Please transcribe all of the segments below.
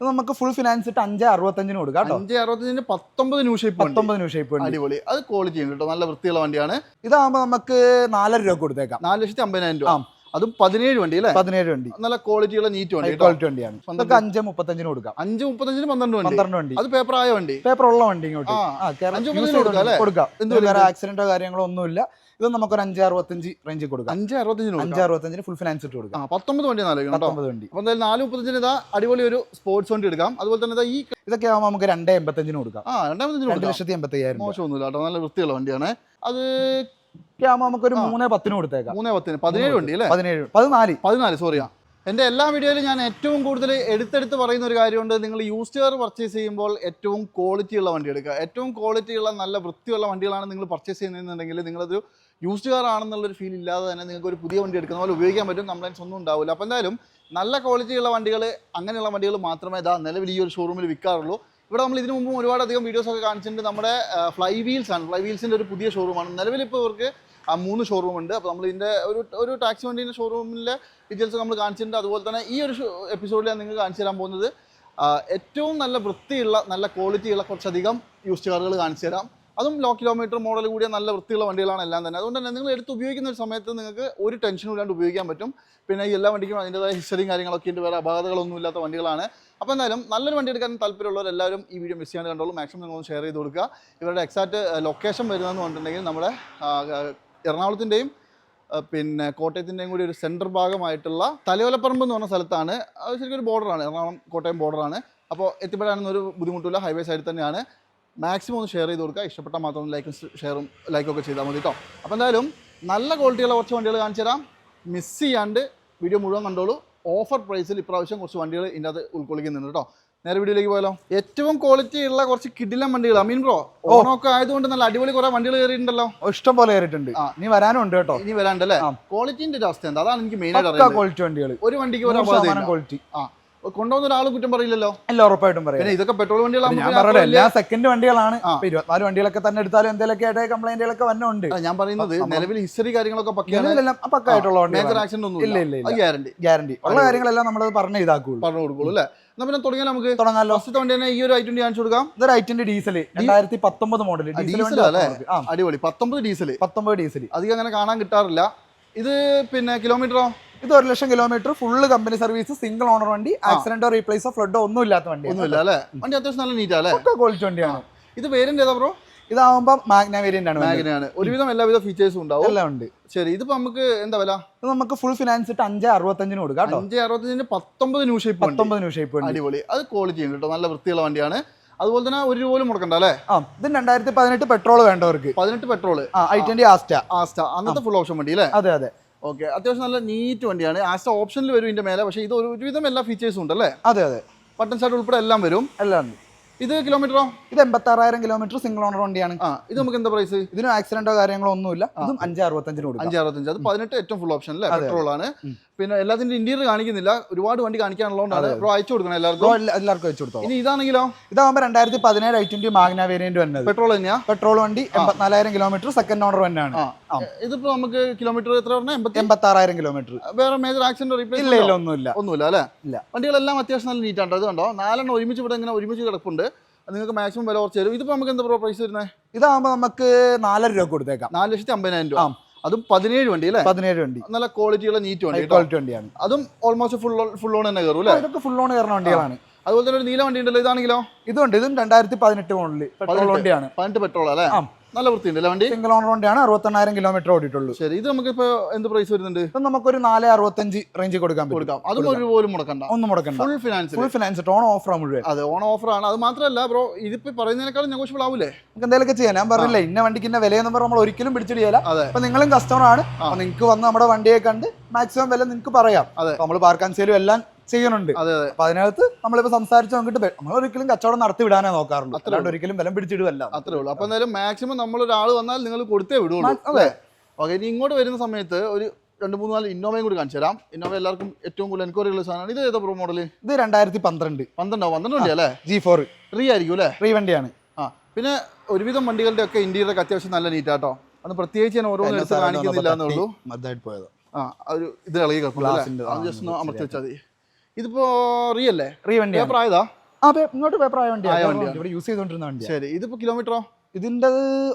നമുക്ക് full finance ഇട്ട് അഞ്ച് അറുപത്തഞ്ചിന് കൊടുക്കാം കേട്ടോ. അഞ്ച് അറുപത്തഞ്ചിന് പത്തൊമ്പത് ന്യൂ ഷേപ്പ് പത്തൊമ്പത് ന്യൂ ഷേപ്പ് അടിപൊളി. അത് ക്വാളിറ്റി ഉണ്ട് കേട്ടോ. നല്ല വൃത്തിയുള്ള വണ്ടിയാണ്. ഇതാകുമ്പോൾ നമുക്ക് നാലര രൂപ കൊടുത്തേക്കാം. നാല് ലക്ഷത്തി അമ്പതിനായിരം രൂപ. ആ. അതും പതിനേഴ് വണ്ടി അല്ലേ? പതിനേഴ് വണ്ടി. നല്ല ക്വാളിറ്റിയുള്ള നീറ്റ് വണ്ടി ക്വാളിറ്റി വണ്ടിയാണ്. നമുക്ക് അഞ്ച് മുപ്പത്തഞ്ചിന് കൊടുക്കാം. അഞ്ച് മുപ്പത്തഞ്ചിന് പന്ത്രണ്ട് വണ്ടി. പന്ത്രണ്ട് വണ്ടി. അത് പേപ്പർ ആയ വണ്ടി. പേപ്പർ ഉള്ള വണ്ടി ഇങ്ങോട്ട്. കൊടുക്കാം എന്ത്? ആക്സിഡന്റോ കാര്യങ്ങളോ ഒന്നുമില്ല. ഇത് നമുക്കൊരു അഞ്ച് അറുപത്തഞ്ച് റേഞ്ചിൽ കൊടുക്കാം. അഞ്ച് അറുപത്തഞ്ചിന് അഞ്ച് അറുപത്തഞ്ചിന് ഫുൾ ഫിനാൻസ് ഇട്ട് കൊടുക്കാം. പത്തൊമ്പത് വണ്ടി പത്തൊമ്പത് വണ്ടി. അപ്പൊ എന്തായാലും നാല് മുപ്പത്തഞ്ചിന് ഇതാ അടിപൊളി ഒരു സ്പോർട്സ് വണ്ടി എടുക്കാം. അതുപോലെ തന്നെ ഈ ഇതൊക്കെ ആകുമ്പോൾ നമുക്ക് രണ്ടേ എൺപത്തഞ്ചിന് കൊടുക്കാം. ആ രണ്ട് കൊടുക്കാം. ലക്ഷത്തി എൺപത്തി അയ്യായിരം രൂപ. മോശമൊന്നുമില്ല കേട്ടോ. നല്ല വൃത്തിയുള്ള വണ്ടിയാണ്. അത് ആകുമ്പോൾ നമുക്കൊരു മൂന്നേ പത്തിന് കൊടുത്തേക്കാം. മൂന്നേ പത്തിന്. പതിനേഴ് വണ്ടി അല്ലേ? പതിനേഴ് പതിനാല്. പതിനാല് സോറിയാ എന്റെ എല്ലാ വീഡിയോയിലും ഞാൻ ഏറ്റവും കൂടുതൽ എടുത്തെടുത്ത് പറയുന്ന ഒരു കാര്യമുണ്ട്. നിങ്ങൾ യൂസ് കാർ പർച്ചേസ് ചെയ്യുമ്പോൾ ഏറ്റവും ക്വാളിറ്റി ഉള്ള വണ്ടി എടുക്കുക. ഏറ്റവും ക്വാളിറ്റി ഉള്ള നല്ല വൃത്തിയുള്ള വണ്ടികളാണ് നിങ്ങൾ പർച്ചേസ് ചെയ്യുന്നതെന്നുണ്ടെങ്കിൽ നിങ്ങളതൊരു യൂസ്ഡ് കാർ ആണെന്നുള്ളൊരു ഫീൽ ഇല്ലാതെ തന്നെ നിങ്ങൾക്ക് ഒരു പുതിയ വണ്ടി എടുക്കുന്ന പോലെ ഉപയോഗിക്കാൻ പറ്റും കംപ്ലൈൻസ് ഒന്നും ഉണ്ടാവില്ല. അപ്പോൾ എന്തായാലും നല്ല ക്വാളിറ്റിയുള്ള വണ്ടികൾ അങ്ങനെയുള്ള വണ്ടികൾ മാത്രമേ ഇതാ നിലവിൽ ഈ ഒരു ഷോറൂമിൽ വിൽക്കാറുള്ളൂ. ഇവിടെ നമ്മൾ ഇതിനു മുമ്പ് ഒരുപാടധികം വീഡിയോസ് ഒക്കെ കാണിച്ചിട്ടുണ്ട്. നമ്മുടെ ഫ്ലൈ വീൽസ് ആണ്. ഫ്ലൈ വീൽസിന്റെ ഒരു പുതിയ ഷോറൂമാണ് നിലവിൽ ഇപ്പോൾ ഇവർക്ക് ആ മൂന്ന് ഷോറൂം ഉണ്ട്. അപ്പോൾ നമ്മൾ ഇതിന്റെ ഒരു ഒരു ടാക്സി വണ്ടീന്റെ ഷോറൂമിലെ ഡീറ്റെയിൽസ് നമ്മൾ കാണിച്ചിട്ടുണ്ട്. അതുപോലെ തന്നെ ഈ ഒരു എപ്പിസോഡിൽ ഞാൻ നിങ്ങൾക്ക് കാണിച്ചു തരാൻ പോകുന്നത് ഏറ്റവും നല്ല വൃത്തിയുള്ള നല്ല ക്വാളിറ്റിയുള്ള കുറച്ചധികം യൂസ്ഡ് കാറുകൾ കാണിച്ചു തരാം. അതും ലോ കിലോമീറ്റർ മോഡൽ കൂടിയ നല്ല വൃത്തിയുള്ള വണ്ടികളാണ് എല്ലാം തന്നെ. അതുകൊണ്ട് തന്നെ നിങ്ങൾ എടുത്ത് ഉപയോഗിക്കുന്ന ഒരു സമയത്ത് നിങ്ങൾക്ക് ഒരു ടെൻഷനും ഇല്ലാണ്ട് ഉപയോഗിക്കാൻ പറ്റും. പിന്നെ ഈ എല്ലാ വണ്ടിക്കും അതിന്റെതായ ഹിസ്റ്ററിയും കാര്യങ്ങളൊക്കെ ഉണ്ട്. വേറെ അപകടങ്ങളൊന്നും ഇല്ലാത്ത വണ്ടികളാണ്. അപ്പോൾ എന്തായാലും നല്ലൊരു വണ്ടി എടുക്കാൻ താല്പര്യമുള്ളവർ എല്ലാവരും ഈ വീഡിയോ മിസ് ചെയ്യാണ്ട് കണ്ടോളൂ. മാക്സിമം നിങ്ങൾ ഷെയർ ചെയ്ത് കൊടുക്കുക. ഇവരുടെ എക്സാക്ട് ലൊക്കേഷൻ വരുന്നതെന്ന് പറഞ്ഞിട്ടുണ്ടെങ്കിൽ നമ്മുടെ എറണാകുളത്തിന്റെയും പിന്നെ കോട്ടയത്തിന്റെയും കൂടി ഒരു സെൻട്രൽ ഭാഗമായിട്ടുള്ള തലയോലപ്പറമ്പ് എന്ന് പറഞ്ഞ സ്ഥലത്താണ്. അത് ശരിക്കും ഒരു ബോർഡറാണ് എറണാകുളം കോട്ടയം ബോർഡറാണ് അപ്പോൾ എത്തിപ്പെടാനൊന്നും ഒരു ബുദ്ധിമുട്ടില്ല. ഹൈവേ സൈഡിൽ തന്നെയാണ്. മാക്സിമം ഒന്ന് ഷെയർ ചെയ്ത് കൊടുക്കുക. ഇഷ്ടപ്പെട്ടാൽ മാത്രം ഒന്ന് ലൈക്കും ഷെയറും ലൈക്കും ഒക്കെ ചെയ്താൽ മതി കേട്ടോ അപ്പോൾ എന്തായാലും നല്ല ക്വാളിറ്റിയുള്ള കുറച്ച് വണ്ടികൾ കാണിച്ചു തരാം. മിസ് ചെയ്യാണ്ട് വീഡിയോ മുഴുവൻ കണ്ടോളൂ. ഓഫർ പ്രൈസിൽ ഇപ്രാവശ്യം കുറച്ച് വണ്ടികൾ ഇതിന്റെ അത് ഉൾക്കൊള്ളിക്കുന്നുണ്ട് കേട്ടോ നേരെ വീഡിയോയിലേക്ക് പോയാലോ? ഏറ്റവും ക്വാളിറ്റി ഉള്ള കുറച്ച് കിടിലം വണ്ടികൾ അമീൻ ബ്രോ ഓണമൊക്കെ ആയതുകൊണ്ട് നല്ല അടിപൊളി കുറേ വണ്ടികൾ കയറിയിട്ടുണ്ടല്ലോ. ഇഷ്ടം പോലെ കയറിയിട്ടുണ്ട്. ആ. ഇനി വരാനും ഉണ്ട് കേട്ടോ. ഇനി വരാണ്ടല്ലേ. ക്വാളിറ്റിന്റെ ഒരു അവസ്ഥ എന്താ? അതാണ് എനിക്ക് മെയിൻ ആയിട്ട് ക്വാളിറ്റി വണ്ടികൾ ഒരു വണ്ടിക്ക് ഒരു ക്വാളിറ്റി ആ. കൊണ്ടുവന്ന ഒരാൾ കുറ്റം പറയില്ലല്ലോ? എല്ലാം ഉറപ്പായിട്ടും പറയാം. ഇതൊക്കെ പെട്രോൾ വണ്ടികളാണ് ഞാൻ പറയുന്നത് പറഞ്ഞത് എല്ലാ സെക്കൻഡ് വണ്ടികളാണ്. ഇരുപത്തിനാല് വണ്ടികളൊക്കെ തന്നെ എടുത്താലും എന്തെങ്കിലുമൊക്കെ ആയിട്ട് കംപ്ലൈന്റുകളൊക്കെ വന്നുണ്ട്. ഞാൻ പറയുന്നത് നിലവിൽ ഹിസ്റ്ററി കാര്യങ്ങളൊക്കെ പക്കായിട്ടുള്ള മേജർ ആക്സിഡന്റ് ഒന്നും ഇല്ല, ഇല്ല. ഗ്യാരണ്ടി ഗ്യാരണ്ടി ഉള്ള കാര്യങ്ങളെല്ലാം നമ്മൾ പറഞ്ഞ് ഇതാക്കുള്ളൂ. പറഞ്ഞു കൊടുക്കുള്ളൂ അല്ലേ? എന്നാ പിന്നെ തുടങ്ങിയാൽ നമുക്ക്? വണ്ടി തന്നെ ഈ ഒരു ഐറ്റം കാണിച്ചു കൊടുക്കാം. ഇതൊരു ഡീസൽ രണ്ടായിരത്തി പത്തൊമ്പത് മോഡൽ ഡീസൽ അല്ലേ? അടിപൊളി. പത്തൊമ്പത് ഡീസൽ പത്തൊമ്പത് ഡീസൽ അധികം അങ്ങനെ കാണാൻ കിട്ടാറില്ല. ഇത് പിന്നെ കിലോമീറ്ററോ ഇത് ഒരു ലക്ഷം kilometre full company service single owner വണ്ടി ആക്സിഡന്റോ റീപ്ലേസോ ഫ്ലഡോ ഒന്നും ഇല്ലാത്ത വണ്ടി ഒന്നുമില്ല അല്ലേ? വണ്ടി അത്യാവശ്യം നല്ല നീറ്റാ അല്ലേ? ക്വാളിറ്റി വണ്ടിയാണ്. ഇത് വേരിയന്റ് ഏതാ ബ്രോ ഇതാവുമ്പോ മാഗ്ന വേരിയന്റ് ആണ്. മാഗിനാണ് ഒരുവിധം എല്ലാവിധ ഫീച്ചേഴ്സും ഉണ്ടാവും. എല്ലാം ഉണ്ട്. ശരി ഇതിപ്പോ നമുക്ക് എന്താ വില? ഇത് നമുക്ക് ഫുൾ ഫിനാൻസ് ഇട്ട് അഞ്ച് അറുപത്തഞ്ചിന് കൊടുക്കാം കേട്ടോ. അഞ്ച് അറുപത്തഞ്ചിന് പത്തൊമ്പത് ന്യൂ ഷേപ്പ് പത്തൊമ്പത് ന്യൂ ഷേപ്പ് അടിപൊളി. അത് ക്വാളിറ്റി ഉണ്ട് കേട്ടോ. നല്ല വൃത്തിയുള്ള വണ്ടിയാണ്. അതുപോലെ തന്നെ ഒരു രൂപ പോലും മുടക്കണ്ട അല്ലേ? ആ ഇത് രണ്ടായിരത്തി പതിനെട്ട് പെട്രോൾ വേണ്ടവർക്ക്. പതിനെട്ട് petrol I twenty Asta Asta അന്നത്തെ ഫുൾ ഓപ്ഷൻ വണ്ടി അല്ലേ? അതെ അതെ. ഓക്കെ അത്യാവശ്യം നല്ല നീറ്റ് വണ്ടിയാണ്. ആസ്റ്റ ഓപ്ഷനിൽ വരും ഇതിന്റെ മേലെ പക്ഷേ ഇത് ഒരുവിധം എല്ലാ ഫീച്ചേഴ്സും ഉണ്ട് അല്ലേ അതെ അതെ. ബട്ടൺ സ്റ്റാർട്ട് ഉൾപ്പെടെ എല്ലാം വരും. എല്ലാം ഉണ്ട് ഇത് കിലോമീറ്ററോ ഇത് എൺപത്തി ആറായിരം കിലോമീറ്റർ സിംഗിൾ ഓണർ വണ്ടിയാണ്. ആ ഇത് നമുക്ക് എന്താ പ്രൈസ് ഇതിനും ആക്സിഡന്റോ കാര്യങ്ങളോ ഒന്നുമില്ല. ഇതും അഞ്ച് അറുപത്തഞ്ചിന് കൊടുക്കാം. അഞ്ച് അറുപത്തഞ്ച് അത് പതിനെട്ട് ഏറ്റവും ഫുൾ ഓപ്ഷൻ അല്ലേ? പെട്രോൾ ആണ്. പിന്നെ എല്ലാത്തിന്റെ ഇന്റീരിയർ കാണിക്കുന്നില്ല. ഒരുപാട് വണ്ടി കാണിക്കാനുള്ളതുകൊണ്ടാണ് ബ്രോ അയച്ചു കൊടുക്കണം എല്ലാവർക്കും. എല്ലാവർക്കും അയച്ചു കൊടുത്തോ ഇനി ഇതാണെങ്കിലോ? ഇതാകുമ്പോൾ രണ്ടായിരത്തി പതിനേഴ് ഐ ട്വന്റി മാഗ്ന വേരിയന്റ് വരുന്നത് പെട്രോൾ തന്നെയാ? പെട്രോൾ വണ്ടി എൺപത്തിനാലായിരം കിലോമീറ്റർ സെക്കൻഡ് ഓണർ തന്നെയാണ് ഇതിപ്പോ നമുക്ക് കിലോമീറ്റർ എത്ര പറഞ്ഞാൽ എൺപത്തി? ആറായിരം കിലോമീറ്റർ. വേറെ മേജർ ആക്സിഡന്റ് ഇല്ല റീപ്ലേസ് ഇല്ല ഒന്നുമില്ല. ഒന്നുമില്ല അല്ലേ? ഇല്ല. വണ്ടികളെല്ലാം അത്യാവശ്യം നല്ല നീറ്റ് ആണ് അത് കണ്ടോ? നാലെണ്ണം ഒരുമിച്ച് ഇവിടെ ഇങ്ങനെ ഒരുമിച്ച് കിടപ്പുണ്ട്. നിങ്ങൾക്ക് മാക്സിമം വില കുറച്ച് തരും. ഇതിപ്പോ നമുക്ക് എന്താ പ്രോ പ്രൈസ് വരുന്നത്? ഇതാകുമ്പോൾ നമുക്ക് നാലര രൂപ കൊടുത്തേക്കാം. നാല് ലക്ഷത്തി അമ്പതിനായിരം രൂപ. അതും പതിനേഴ് വണ്ടി അല്ലേ? പതിനേഴ് വണ്ടി. നല്ല ക്വാളിറ്റിയുള്ള നീറ്റ് വണ്ടി ക്വാളിറ്റി വണ്ടിയാണ്. അതും ഓൾമോസ്റ്റ് ഫുൾ ഫുൾ ഓൺ തന്നെ കയറും അല്ലേ? ഇതൊക്കെ ഫുൾ ഓൺ കയറുന്ന വണ്ടികളാണ്. അതുപോലെ തന്നെ ഒരു നീല വണ്ടി ഉണ്ടല്ലോ ഇതാണെങ്കിലോ? ഇതുണ്ട്. ഇതും രണ്ടായിരത്തി പതിനെട്ട് മോഡൽ പെട്രോൾ പതിനെട്ട്. വണ്ടിയാണ്. പതിനെട്ട് പെട്രോൾ അല്ലേ? ആ. നല്ല വൃത്തിയുണ്ട് അല്ലേ വണ്ടി? സിംഗിൾ ഓണർ വണ്ടിയാണ്. അറുപത്തെണ്ണായിരം കിലോമീറ്റർ ഓടിയിട്ടുള്ളൂ. ശരി ഇത് നമുക്ക് നമുക്കിപ്പോ എന്ത് പ്രൈസ് വരുന്നുണ്ട്? ഇപ്പം നമുക്കൊരു നാല് അറുപത്തഞ്ച് റേഞ്ച് കൊടുക്കാൻ കൊടുക്കാം. അതും ഒരു പോലും മുടക്കണ്ട. ഒന്നും മുടക്കണ്ട. Full finance full finance on offer മുഴുവൻ. അതെ ഓൺ ഓഫർ ആണ്. അത് മാത്രമല്ല ബ്രോ ഇതിപ്പോ പറയുന്നതിനേക്കാളും നെഗോഷ്യബിൾ ആവില്ലേ നമുക്ക് എന്തെങ്കിലുമൊക്കെ ചെയ്യാം. ഞാൻ പറഞ്ഞില്ല ഇന്ന വണ്ടിക്ക് ഇന്ന വിലയെന്ന് പറഞ്ഞാൽ നമ്മൾ ഒരിക്കലും പിടിച്ചിടിയല്ല. അപ്പൊ നിങ്ങളും കസ്റ്റമർ ആണ്. നിങ്ങൾക്ക് വന്ന് നമ്മുടെ വണ്ടിയെ കണ്ട് മാക്സിമം വില നിങ്ങൾക്ക് പറയാം. അതെ. നമ്മൾ പാർക്കാൻ സെയിലും എല്ലാം ചെയ്യുന്നുണ്ട്. അപ്പൊ അതിനകത്ത് നമ്മളിപ്പോ സംസാരിച്ച് നോക്കിട്ട് നമ്മൾ ഒരിക്കലും കച്ചവടം നടത്തി വിടാനേ നോക്കാറുള്ളൂ. അല്ലാണ്ട് ഒരിക്കലും ബലം പിടിച്ചിടുവല്ല അത്രേ ഉള്ളൂ. അപ്പൊ എന്തായാലും മാക്സിമം നമ്മൾ ഒരാൾ വന്നാൽ നിങ്ങൾ കൊടുത്തേ വിടുള്ളൂ മാ- അതെ. ഓക്കെ ഇനി ഇങ്ങോട്ട് വരുന്ന സമയത്ത് ഒരു രണ്ട് മൂന്ന് നാല് ഇന്നോവയും കൂടി കാണിച്ചു തരാം. ഇന്നോവ എല്ലാവർക്കും ഏറ്റവും കൂടുതൽ എൻക്വയറി ഉള്ള സാധനമാണ്. ഇത് ഏതാ പ്രോ മോഡൽ ഇത് രണ്ടായിരത്തി പന്ത്രണ്ട്? പന്ത്രണ്ടോ പന്ത്രണ്ട് വണ്ടി അല്ലേ ജി ഫോർ റീ ആയിരിക്കും അല്ലേ? റീ വണ്ടിയാണ്. ആ പിന്നെ ഒരുവിധം വണ്ടികളുടെ ഒക്കെ ഇന്ത്യയുടെ ഒക്കെ അത്യാവശ്യം നല്ല നീറ്റാട്ടോ അത് പ്രത്യേകിച്ച് ഞാൻ ഓരോന്നും എടുത്ത് കാണിക്കുന്നില്ല എന്നുള്ളൂ മതായിട്ട് പോയത്. ആ ഒരു ഇത് ഇളകി ആ, ജസ്റ്റ് ഒന്ന് അമർത്തി വെച്ചാൽ മതി. ഇതിപ്പോ റിയല്ലേ റീ വണ്ടി പേപ്പർ ആയതാ? ആ പേ- ഇങ്ങോട്ട് പേപ്പർ ആയ ആയ വണ്ടിയാണ് വണ്ടിയാണ്. ഇവിടെ യൂസ് ചെയ്തുകൊണ്ടിരുന്ന വണ്ടിയാ. ശരി. ഇതിപ്പോ കിലോമീറ്ററോ ഇതിന്റെ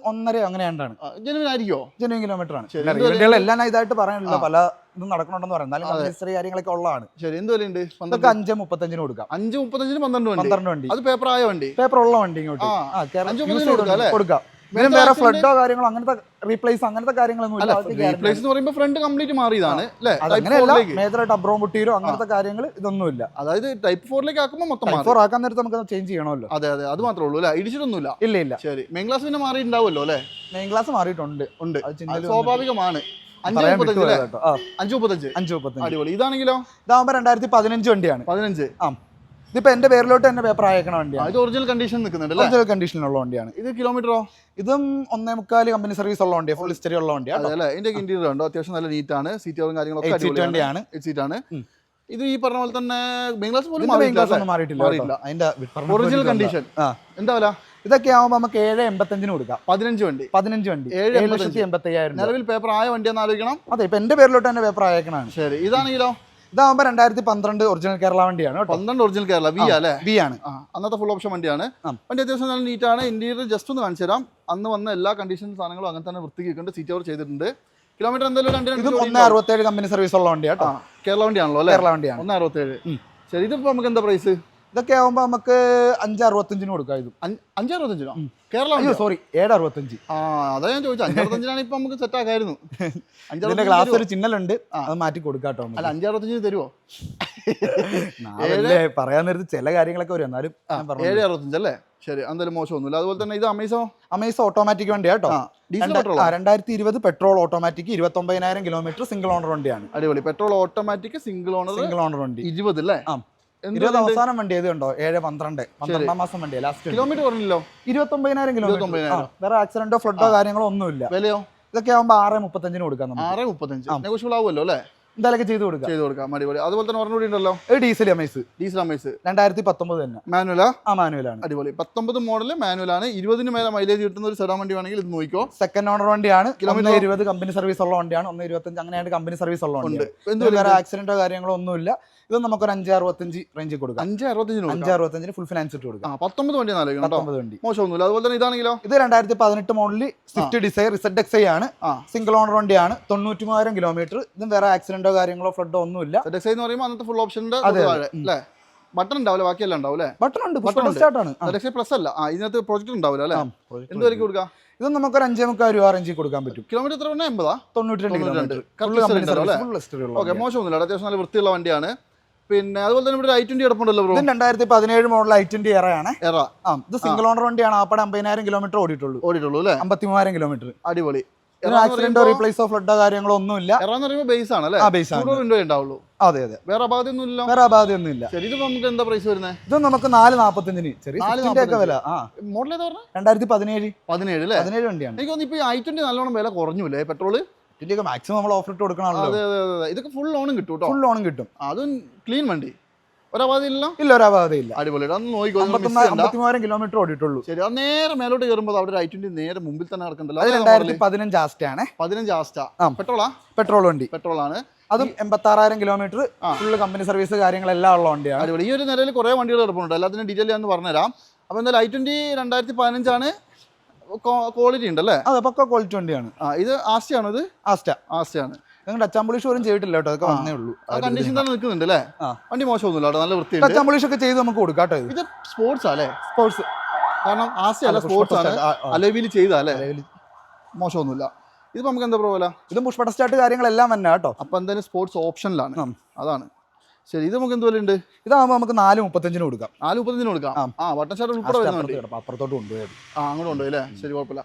ഒന്നര അങ്ങനെ രണ്ടാണ്. ജനുവിൻ ആയിരിക്കോ ജനുവൻ കിലോമീറ്റർ ആണ്. ശരി, എന്ത് എല്ലാം ഞാൻ ഇതായിട്ട് പറയാനില്ല പല ഇതും നടക്കണുണ്ടെന്ന് പറയാം. എന്നാലും ഹിസ്റ്ററി കാര്യങ്ങളൊക്കെ ഉള്ളതാണ്. ശരി. എന്ത് വിലയുണ്ട് ഇതൊക്കെ പന്ത്രണ്ട് അഞ്ച് മുപ്പത്തഞ്ചിന് കൊടുക്കാം. അഞ്ച് മുപ്പത്തഞ്ചിന് പന്ത്രണ്ട് വണ്ടി. പന്ത്രണ്ട് വണ്ടി. അത് പേപ്പർ ആയ വണ്ടി. പേപ്പർ ഉള്ള വണ്ടി ഇങ്ങോട്ട്. ആ. ആ. കേരളം അഞ്ച് use മുപ്പതിന് ചെയ്തുകൊണ്ട് കൊടുക്കാം, അല്ലേ? കൊടുക്കാം. ഇതിന് വേറെ ഫ്ലഡോ കാര്യങ്ങളോ അങ്ങനത്തെ റീപ്ലേസ് അങ്ങനത്തെ കാര്യങ്ങളൊന്നും റീപ്ലേസ് എന്ന് പറയുമ്പോൾ ഫ്രണ്ട് കംപ്ലീറ്റ് മാറിയതാണ്. മേജറായിട്ട് അബ്രോം പൊട്ടിയോ അങ്ങനത്തെ കാര്യങ്ങൾ ഇതൊന്നുമില്ല. അതായത് ടൈപ്പ് ഫോറിലേക്ക് ആക്കുമ്പോൾ മൊത്തം ഫോർ ആക്കാൻ നേരത്ത് നമുക്ക് ചേഞ്ച് ചെയ്യണമല്ലോ. അതെ അതെ. അത് മാത്രമേ ഉള്ളൂ അല്ലേ? ഇടിച്ചിട്ടൊന്നുമില്ല. ഇല്ല ഇല്ല. ശരി. മെയിൻ ക്ലാസ് പിന്നെ മാറിയിട്ടുണ്ടാവുമല്ലോ അല്ലേ? മെയിൻ ക്ലാസ് മാറിയിട്ടുണ്ട്. ഉണ്ട്. സ്വാഭാവികമാണ്. അഞ്ച് മുപ്പത്തഞ്ച് അഞ്ച് മുപ്പത്തഞ്ച്. അടിപൊളി. ഇതാണെങ്കിലോ? ഇതാകുമ്പോൾ രണ്ടായിരത്തി പതിനഞ്ച് വണ്ടിയാണ്. പതിനഞ്ച്. ആ. ഇതിപ്പോ എന്റെ പേരിലോട്ട് തന്നെ പേപ്പർ അയക്കണ വണ്ടിയാണ്. ഇത് ഒറിജിനൽ കണ്ടീഷൻ നിൽക്കുന്നുണ്ട് ഒറിജിനൽ കണ്ടീഷനിലുള്ള വണ്ടിയാണ്. ഇത് കിലോമീറ്ററോ ഇതും ഒന്നേ മുക്കാൽ കമ്പനി സർവീസ് ഉള്ള വണ്ടിയാണ് ഫുൾ ഹിസ്റ്ററി ഉള്ള വണ്ടിയാണ് അല്ലേ ഇതിന്റെ ഇന്റീരിയർ ഉണ്ടോ? അത്യാവശ്യം നല്ല നീറ്റ് ആണ്. സീറ്റുകളും കാര്യങ്ങളൊക്കെ സീറ്റ് വണ്ടിയാണ്. സീറ്റ് ആണ്. ഇത് ഈ പറഞ്ഞ പോലെ തന്നെ ബംഗ്ലാസ് പോലും മാറിയിട്ടില്ല ഒന്നും മാറിയിട്ടില്ല മാറിയിട്ടില്ല. അതിന്റെ ഒറിജിനൽ കണ്ടീഷൻ എന്താ വില? ഇതൊക്കെ ആവുമ്പോൾ നമുക്ക് ഏഴ് എൺപത്തഞ്ചിന് കൊടുക്കാം. പതിനഞ്ച് വണ്ടി. പതിനഞ്ച് വണ്ടി. ഏഴ് ലക്ഷത്തി എൺപത്തി അയ്യായിരം നിലവിൽ പേപ്പർ ആയ വണ്ടി എന്ന് ആലോചിക്കണം. അതെ ഇപ്പൊ എന്റെ പേരിലോട്ട് തന്നെ പേപ്പർ അയക്കണാണ് ശരി. ഇതാണെങ്കിലോ ഇതാവുമ്പോൾ രണ്ടായിരത്തി പന്ത്രണ്ട് ഒറിജിനൽ കേരള വണ്ടിയാണ് പന്ത്രണ്ട് ഒറിജിനൽ കേരള വി അല്ലേ? വി ആണ്. അന്നത്തെ ഫുൾ ഓപ്ഷൻ വണ്ടിയാണ്. വണ്ടി അത്യാവശ്യം നല്ല നീറ്റാണ് ഇന്റീരിയർ ജസ്റ്റ് ഒന്ന് കാണിച്ചു തരാം. അന്ന് വന്ന എല്ലാ കണ്ടീഷൻ സാധനങ്ങളും അങ്ങനെ തന്നെ വൃത്തിക്കുണ്ട് സീറ്റ് ഓവർ ചെയ്തിട്ടുണ്ട്. കിലോമീറ്റർ എന്തായാലും ഒന്ന് അറുപത്തേഴ് കമ്പനി സർവീസ് ഉള്ള വണ്ടിയാണ് കേട്ടോ. കേരള വണ്ടിയാണല്ലോ അല്ലേ? കേരള വണ്ടിയാണ്. ഒന്ന് അറുപത്തേഴ്. ശരി ഇതിപ്പോ നമുക്ക് എന്താ പ്രൈസ് ഇതൊക്കെ ആവുമ്പോൾ നമുക്ക് അഞ്ച് അറുപത്തഞ്ചിന് കൊടുക്കാം ഇത്. അഞ്ച് അറുപത്തഞ്ചിനോ കേരള അയ്യോ സോറി ഏഴ് അറുപത്തഞ്ച് ആ അതാ ഞാൻ ചോദിച്ചത് അഞ്ച് അറുപത്തഞ്ചിനാണ് ഇപ്പൊ നമുക്ക് സെറ്റ് ആക്കായിരുന്നു. അഞ്ചാറ് ഗ്ലാസ് ഒരു ചിഹ്നലുണ്ട്. അത് മാറ്റി കൊടുക്കാട്ടോ അല്ല അഞ്ച് അറുപത്തഞ്ചിന് തരുമോ പറയാൻ നേരത്ത് ചില കാര്യങ്ങളൊക്കെ വരും. എന്നാലും ഏഴ് അറുപത്തഞ്ച് അല്ലേ? ശരി എന്തായാലും മോശമൊന്നുമില്ല. അതുപോലെ തന്നെ ഇത് അമേസോ അമേസോ ഓട്ടോമാറ്റിക് വണ്ടിയാ കേട്ടോ ആ ഡീസൽ പെട്രോൾ രണ്ടായിരത്തി ഇരുപത് പെട്രോൾ ഓട്ടോമാറ്റിക് ഇരുപത്തി ഒമ്പതിനായിരം കിലോമീറ്റർ സിംഗിൾ ഓണർ വണ്ടിയാണ്. അടിപൊളി. Petrol automatic single owner single owner വണ്ടി. ഇരുപത് അല്ലേ? ഇരുപത്? അവസാനം വണ്ടി ഏത് കണ്ടോ? ഏഴ് പന്ത്രണ്ട്. പന്ത്രണ്ടാം മാസം വണ്ടി ലാസ്റ്റ് കിലോമീറ്റർ പറഞ്ഞില്ലോ ഇരുപത്തി ഒമ്പതിനായിരം കിലോമീറ്റർ വേറെ ആക്സിഡന്റോ ഫ്ലഡോ കാര്യങ്ങളോ ഒന്നുമില്ല. വിലയോ? ഇതൊക്കെ ആവുമ്പോൾ ആറ് മുപ്പത്തഞ്ചിന് കൊടുക്കാം ആറ് മുപ്പത്തഞ്ച്. ആവുമല്ലോ അല്ലേ? എന്തായാലും ചെയ്ത് കൊടുക്കാം. ചെയ്ത് കൊടുക്കാം അടിപൊളി. അതുപോലെ തന്നെ ഒരെണ്ണം കൂടി ഉണ്ടല്ലോ? ഡീസൽ അമേസ് ഡീസൽ അമേസ് രണ്ടായിരത്തി പത്തൊമ്പത് തന്നെ. മാനുവലാ ആ? മാനുവലാണ് അടിപൊളി. പത്തൊമ്പത് മോഡൽ മാനുവലാണ് ഇരുപതിന് മേലെ മൈലേജ് കിട്ടുന്ന ഒരു സെഡാൻ വണ്ടി വേണമെങ്കിൽ ഇത് നോക്കിക്കോ. സെക്കൻഡ് ഓണർ വണ്ടിയാണ്. കിലോമീറ്റർ ഇരുപത് കമ്പനി സർവീസ് ഉള്ള വണ്ടിയാണ്. ഒന്ന് ഇരുപത്തഞ്ച് അങ്ങനെയായിട്ട് കമ്പനി സർവീസ് ഉള്ള വണ്ടി വേറെ ആക്സിഡന്റോ കാര്യങ്ങളോ ഒന്നുമില്ല. ഇത് നമുക്കൊരു അഞ്ച് അറുപത്തഞ്ച് റേഞ്ചിൽ കൊടുക്കാം. അഞ്ച് അറുപത്തഞ്ചിന് അഞ്ച് അറുപത്തഞ്ചിന് ഫുൾ ഫിനാൻസ് ഇട്ട് കൊടുക്കാം. പത്തൊമ്പത് വണ്ടി പത്തൊമ്പത് വണ്ടി. മോശമൊന്നുമില്ല. അതുപോലെ തന്നെ ഇതാണെങ്കിലോ? ഇത് രണ്ടായിരത്തി പതിനെട്ട് മോഡലിൽ സ്വിഫ്റ്റ് ഡിസൈർ റിസഡ് എക്സ് ആണ്. സിംഗിൾ ഓണർ വണ്ടിയാണ്. തൊണ്ണൂറ്റി മൂവായിരം കിലോമീറ്റർ ഇതും വേറെ ആക്സിഡന്റോ കാര്യങ്ങളോ ഫ്ലഡോ ഒന്നുമില്ല സെഡക്സ് എന്ന് പറയുമ്പോൾ അന്നത്തെ ഫുൾ ഓപ്ഷൻ അല്ലേ? ബട്ടൺ ഉണ്ടാവില്ല? ബാക്കിയെല്ലാം ഉണ്ടാവില്ലേ? ബട്ടൺ ഉണ്ട്. ബട്ടൺ സ്റ്റാർട്ട് ആണ്. ആ, സെഡക്സ് പ്ലസ് അല്ല. ആ ഇതിനകത്ത് പ്രൊജക്ട് ഉണ്ടാവില്ല അല്ലേ? എന്ത് വരയ്ക്ക് കൊടുക്കാം? ഇത് നമുക്കൊരു അഞ്ചേ മുക്കാൽ രൂപ റേഞ്ചിൽ കൊടുക്കാൻ പറ്റും. കിലോമീറ്റർ എത്ര പറഞ്ഞാൽ എൺപതാ തൊണ്ണൂറ്റി രണ്ട് ഓക്കെ. മോശമൊന്നുമില്ല അത്യാവശ്യം നല്ല വൃത്തിയുള്ള വണ്ടിയാണ്. പിന്നെ അതുപോലെ തന്നെ ഇവിടെ ഐ ട്വന്റി കിടപ്പുണ്ടല്ലോ ബ്രോ രണ്ടായിരത്തി പതിനേഴ് മോഡൽ ഐ ട്വന്റി ആണ് എറ ആ ഇത് സിംഗിൾ ഓണർ വണ്ടിയാണ്. ആപ്പടെ അമ്പതിനായിരം കിലോമീറ്റർ ഓടിയിട്ടുള്ളൂ. ഓടിയിട്ടുള്ളൂ അല്ലേ? അമ്പത്തി മൂവായിരം കിലോമീറ്റർ അടിപൊളി. ആക്സിഡന്റോ റീപ്ലേസോ ഫ്ലഡോ കാര്യങ്ങളോ ഒന്നുമില്ല. എറ എന്ന് പറയുമ്പോൾ ബേസ് ആണ് അല്ലേ? ആ ബേസ് ആണ്. വിൻഡോ ഉണ്ടാവുള്ളൂ. അതെ അതെ. വേറെ വേറെ അപാധയൊന്നും ഇല്ല ശരി ഇത് നമുക്ക് എന്താ പ്രൈസ് വരുന്നത് ഇത് നമുക്ക് നാല് നാപ്പത്തഞ്ചിന്. ചെറിയ നാല് ഒക്കെ വില. ആ. മോഡൽ ഏതാ പറഞ്ഞത് രണ്ടായിരത്തി പതിനേഴ്. പതിനേഴ് അല്ലേ? പതിനേഴ് വണ്ടിയാണ്. എനിക്ക് തോന്നുന്നു ഇപ്പോൾ ഐ ട്വന്റി നല്ലോണം വില കുറഞ്ഞു അല്ലേ പെട്രോൾ മാക്സിമം നമ്മൾ ഓഫർ ഇട്ട് കൊടുക്കണമല്ലോ. ഇതൊക്കെ ഫുൾ ലോണും കിട്ടും കേട്ടോ ഫുൾ ലോണും കിട്ടും. അതും ക്ലീൻ വണ്ടി. ഒരപാധി ഇല്ല ഒരു അപാധയില്ല അന്ന് അതൊന്ന് നോക്കിക്കോ നിങ്ങൾ miss അമ്പത്തൊന്ന് ചെയ്യണ്ട. അമ്പത്തി മൂവായിരം കിലോമീറ്റർ ഓടിയിട്ടുള്ളൂ. ശരി അത് നേരെ മേലോട്ട് കയറുമ്പോൾ അവിടെ ട്വന്റി നേരെ മുമ്പിൽ തന്നെ നടക്കണ്ടല്ലോ. അത് രണ്ടായിരത്തി? പതിനഞ്ച് ആസ്റ്റ് ആണ് പതിനഞ്ച് ആസ്റ്റ. പെട്രോളാ? പെട്രോൾ വണ്ടി. പെട്രോൾ ആണ് അതും എൺപത്തി ആറായിരം കിലോമീറ്റർ. ഫുള്ള് കമ്പനി സർവീസ് കാര്യങ്ങളെല്ലാം ഉള്ള വണ്ടിയാണ്. അടിപൊളി. ഈ ഒരു നിലയിൽ കുറേ വണ്ടികൾ കിടപ്പുണ്ട്. എല്ലാത്തിനും ഡീറ്റെയിൽ ഞാൻ പറഞ്ഞുതരാം. അപ്പോൾ എന്തായാലും ഐ ട്വന്റി രണ്ടായിരത്തി പതിനഞ്ചാണ്. ക്വാളിറ്റി ഉണ്ട് അല്ലേ അതെ പക്ക ക്വാളിറ്റി വണ്ടിയാണ്. ആ ഇത് ആസ്റ്റയാണോ ഇത്? ആസ്റ്റ. നിങ്ങൾ ടച്ച് പോളിഷ് പോലും ചെയ്തിട്ടില്ല കേട്ടോ അതൊക്കെ വന്നേ ഉള്ളൂ. കണ്ടീഷൻ തന്നെ നിൽക്കുന്നുണ്ട് അല്ലേ? വണ്ടി മോശമൊന്നുമില്ല നല്ല വൃത്തിയുണ്ട്. ടച്ച് പോളിഷ് ഒക്കെ ചെയ്ത് നമുക്ക് കൊടുക്കാം കേട്ടോ ഇത്. സ്പോർട്സ് അല്ലേ സ്പോർട്സ് കാരണം ആസ്യ അല്ല സ്പോർട്സ് ആണ്. അലവിൽ ചെയ്താ അല്ലേ? മോശമൊന്നുമില്ല. ഇത് നമുക്ക് എന്താ പ്രോബല? ഇതും പുഷ്പട സ്റ്റാർട്ട് കാര്യങ്ങളെല്ലാം തന്നെ കേട്ടോ. അപ്പോൾ എന്തായാലും സ്പോർട്സ് ഓപ്ഷനിലാണ് അതാണ്. ശരി ഇത് നമുക്ക് എന്തുപോലെ ഉണ്ട്? ഇതാകുമ്പോൾ നമുക്ക് നാല് മുപ്പത്തഞ്ചിന് കൊടുക്കാം. നാല് മുപ്പത്തഞ്ചിന് കൊടുക്കാം. ആ. വട്ടൻ ഷർട്ട് ഉൾപ്പെടെ അപ്പുറത്തോട്ട് കൊണ്ടുപോയത് ആ അങ്ങോട്ട് കൊണ്ടുപോയി അല്ലേ? ശരി കുഴപ്പമില്ല.